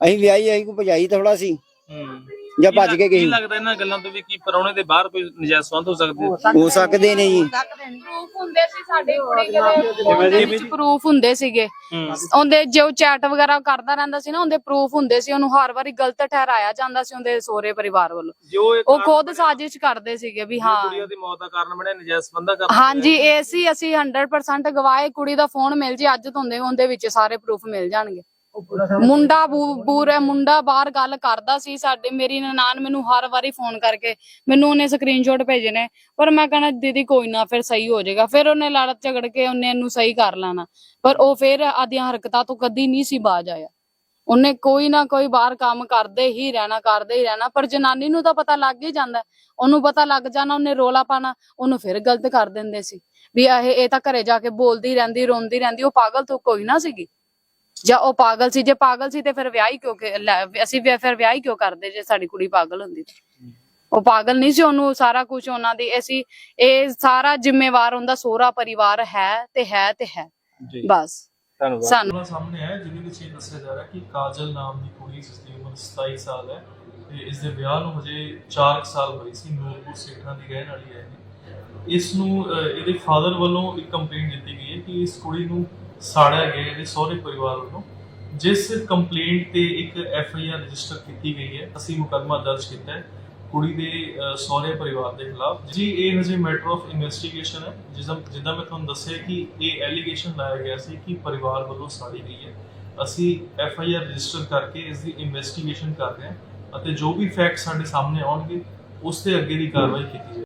ਅਸੀਂ ਵਿਆਹੀ ਅਸੀਂ ਕੋ ਭਜਾਈ ਥੋੜਾ ਸੀ। ਹੂੰ। ਜਾਂ ਭੱਜ ਕੇ ਕੀ ਗਈ। ਲੱਗਦਾ ਇਹਨਾਂ ਗੱਲਾਂ ਤੋਂ ਵੀ ਕੀ ਪਰੌਣੇ ਦੇ ਬਾਹਰ ਕੋਈ ਨਜਾਇਜ਼ ਸੰਬੰਧ ਹੋ ਸਕਦੇ? ਹੋ ਸਕਦੇ ਨੇ ਜੀ। ਪ੍ਰੂਫ ਹੁੰਦੇ ਸੀ ਸਾਡੀ ਕੁੜੀ ਦੇ ਵਿੱਚ ਪ੍ਰੂਫ ਹੁੰਦੇ ਸੀਗੇ। ਹੂੰ। ਉਹਦੇ ਜੋ ਚੈਟ ਵਗੈਰਾ ਕਰਦਾ ਰਹਿੰਦਾ ਸੀ ਨਾ ਉਹਦੇ ਪ੍ਰੂਫ ਹੁੰਦੇ ਸੀ। ਉਹਨੂੰ ਹਰ ਵਾਰੀ ਗਲਤ ਠਹਿਰਾਇਆ ਜਾਂਦਾ ਸੀ ਉਹਦੇ ਸਹੁਰੇ ਪਰਿਵਾਰ ਵੱਲੋਂ। ਜੋ ਇੱਕ ਉਹ ਖੁਦ ਸਾਜ਼ਿਸ਼ ਕਰਦੇ ਸੀਗੇ ਵੀ ਹਾਂ। ਕੁੜੀਆਂ ਦੀ ਮੌਤ ਦਾ ਕਾਰਨ ਬਣਿਆ ਨਜਾਇਜ਼ ਸੰਬੰਧਾਂ ਕਰਕੇ ਹਾਂਜੀ ਇਹ ਸੀ ਅਸੀਂ 100% ਗਵਾਏ ਕੁੜੀ ਦਾ ਫੋਨ ਮਿਲ ਜੇ ਅੱਜ ਤੋਂ ਦੇ ਉਹਦੇ ਵਿੱਚ ਸਾਰੇ ਪ੍ਰੂਫ ਮਿਲ ਜਾਣਗੇ। ਮੁੰਡਾ ਬੂ- ਪੂਰਾ ਮੁੰਡਾ ਬਾਹਰ ਗੱਲ ਕਰਦਾ ਸੀ ਸਾਡੇ, ਮੇਰੀ ਨਨਾਣ ਮੈਨੂੰ ਹਰ ਵਾਰੀ ਫੋਨ ਕਰਕੇ, ਮੈਨੂੰ ਉਹਨੇ ਸਕਰੀਨਸ਼ਾਟ ਭੇਜੇ ਨੇ, ਪਰ ਮੈਂ ਕਹਣਾ, ਦੀਦੀ ਕੋਈ ਨਾ, ਫਿਰ ਸਹੀ ਹੋ ਜਾਏਗਾ। ਫਿਰ ਉਹਨੇ ਲੜ ਝਗੜ ਕੇ ਉਹਨੇ ਇਹਨੂੰ ਸਹੀ ਕਰ ਲੈਣਾ। ਪਰ ਉਹ ਫਿਰ ਆਦੀਆਂ ਹਰਕਤਾਂ ਤੋਂ ਕਦੀ ਨਹੀਂ ਸੀ ਬਾਜ ਆਇਆ। ਉਹਨੇ ਕੋਈ ਨਾ ਕੋਈ ਬਾਹਰ ਕੰਮ ਕਰਦੇ ਹੀ ਰਹਿਣਾ, ਕਰਦੇ ਹੀ ਰਹਿਣਾ, ਪਰ ਜਨਾਨੀ ਨੂੰ ਤਾਂ ਪਤਾ ਲੱਗ ਹੀ ਜਾਂਦਾ। ਹੈ। ਉਹਨੂੰ ਪਤਾ ਲੱਗ ਜਾਣਾ, ਉਹਨੇ ਰੋਲਾ ਪਾਣਾ, ਉਹਨੂੰ ਫਿਰ ਗਲਤ ਕਰ ਦਿੰਦੇ ਸੀ। ਵੀ ਇਹ ਇਹ ਤਾਂ ਘਰੇ ਜਾ ਕੇ ਬੋਲਦੀ ਰਹਿੰਦੀ, ਰੋਂਦੀ ਰਹਿੰਦੀ, ਉਹ ਪਾਗਲ ਤੋਂ ਕੋਈ ਨਾ ਸੀਗੀ। ਜਾਂ ਉਹ ਪਾਗਲ ਸੀ ਜੇ ਪਾਗਲ ਸੀ ਤੇ ਫਿਰ ਵਿਆਹ ਹੀ ਕਿਉਂ ਕਿ- ਲੈ, ਅਸੀਂ ਵੀ ਫਿਰ ਵਿਆਹ ਹੀ ਕਿਉਂ ਕਰਦੇ ਜੇ ਸਾਡੀ ਕੁੜੀ ਪਾਗਲ ਹੁੰਦੀ ਤੇ। ਉਹ ਪਾਗਲ ਨਹੀਂ ਸੀ ਉਹਨੂੰ ਸਾਰਾ ਕੁਝ ਉਹਨਾਂ ਦੀ ਅਸੀਂ ਇਹ ਸਾਰਾ ਜ਼ਿੰਮੇਵਾਰ ਹੁੰਦਾ ਸੋਹਰਾ ਪਰਿਵਾਰ ਹੈ ਤੇ ਹੈ ਤੇ ਹੈ। ਜੀ। ਬਸ। ਧੰਨਵਾਦ। ਸਾਨੂੰ ਮਾਮਲਾ ਸਾਹਮਣੇ ਆਇਆ ਜਿਹਦੇ ਵਿੱਚ ਇਹ ਦੱਸਿਆ ਜਾ ਰਿਹਾ ਕਿ ਕਾਜਲ ਨਾਮ ਦੀ ਕੁੜੀ ਜਿਸ ਦੀ ਉਮਰ 27 ਸਾਲ ਹੈ ਤੇ ਇਸ ਦੇ ਵਿਆਹ ਨੂੰ ਹਜੇ 4 ਸਾਲ ਹੋਈ ਸੀ ਨੂਰਪੁਰ ਸੇਠਾਂ ਦੀ ਰਹਿਣ ਵਾਲੀ ਹੈ ਇਹ। ਇਸ ਨੂੰ ਅਹ, ਇਹਦੇ ਫਾਦਰ ਵੱਲੋਂ ਇੱਕ ਕੰਪਲੇਂਟ ਦਿੱਤੀ ਗਈ ਹੈ ਕਿ ਇਸ ਕੁੜੀ ਨੂੰ ਸਾੜਿਆ ਗਿਆ ਇਹਦੇ ਸਹੁਰੇ ਪਰਿਵਾਰ ਵੱਲੋਂ। ਜਿਸ ਕੰਪਲੇਂਟ ਤੇ ਇੱਕ ਐਫ ਆਈ ਆਰ ਰਜਿਸਟਰ ਕੀਤੀ ਗਈ ਹੈ, ਅਸੀਂ ਮੁਕੱਦਮਾ ਦਰਜ ਕੀਤਾ ਹੈ ਕੁੜੀ ਦੇ ਸਹੁਰੇ ਪਰਿਵਾਰ ਦੇ ਖਿਲਾਫ। ਜੀ, ਇਹ ਹਜੇ ਮੈਟਰ ਆਫ ਇਨਵੈਸਟੀਗੇਸ਼ਨ ਹੈ। ਜਿੱਦਾਂ ਜਿੱਦਾਂ ਮੈਂ ਤੁਹਾਨੂੰ ਦੱਸਿਆ ਕਿ ਇਹ ਐਲੀਗੇਸ਼ਨ ਲਾਇਆ ਗਿਆ ਸੀ ਕਿ ਪਰਿਵਾਰ ਵੱਲੋਂ ਸਾੜੀ ਗਈ ਹੈ। ਅਸੀਂ ਐਫ ਆਈ ਆਰ ਰਜਿਸਟਰ ਕਰਕੇ ਇਸ ਦੀ ਇਨਵੈਸਟੀਗੇਸ਼ਨ ਕਰ ਰਹੇ ਹਾਂ ਅਤੇ ਜੋ ਵੀ ਫੈਕਟ ਸਾਡੇ ਸਾਹਮਣੇ ਆਉਣਗੇ, ਉਸ ਤੇ ਅੱਗੇ ਦੀ ਕਾਰਵਾਈ ਕੀਤੀ ਜਾਏਗੀ।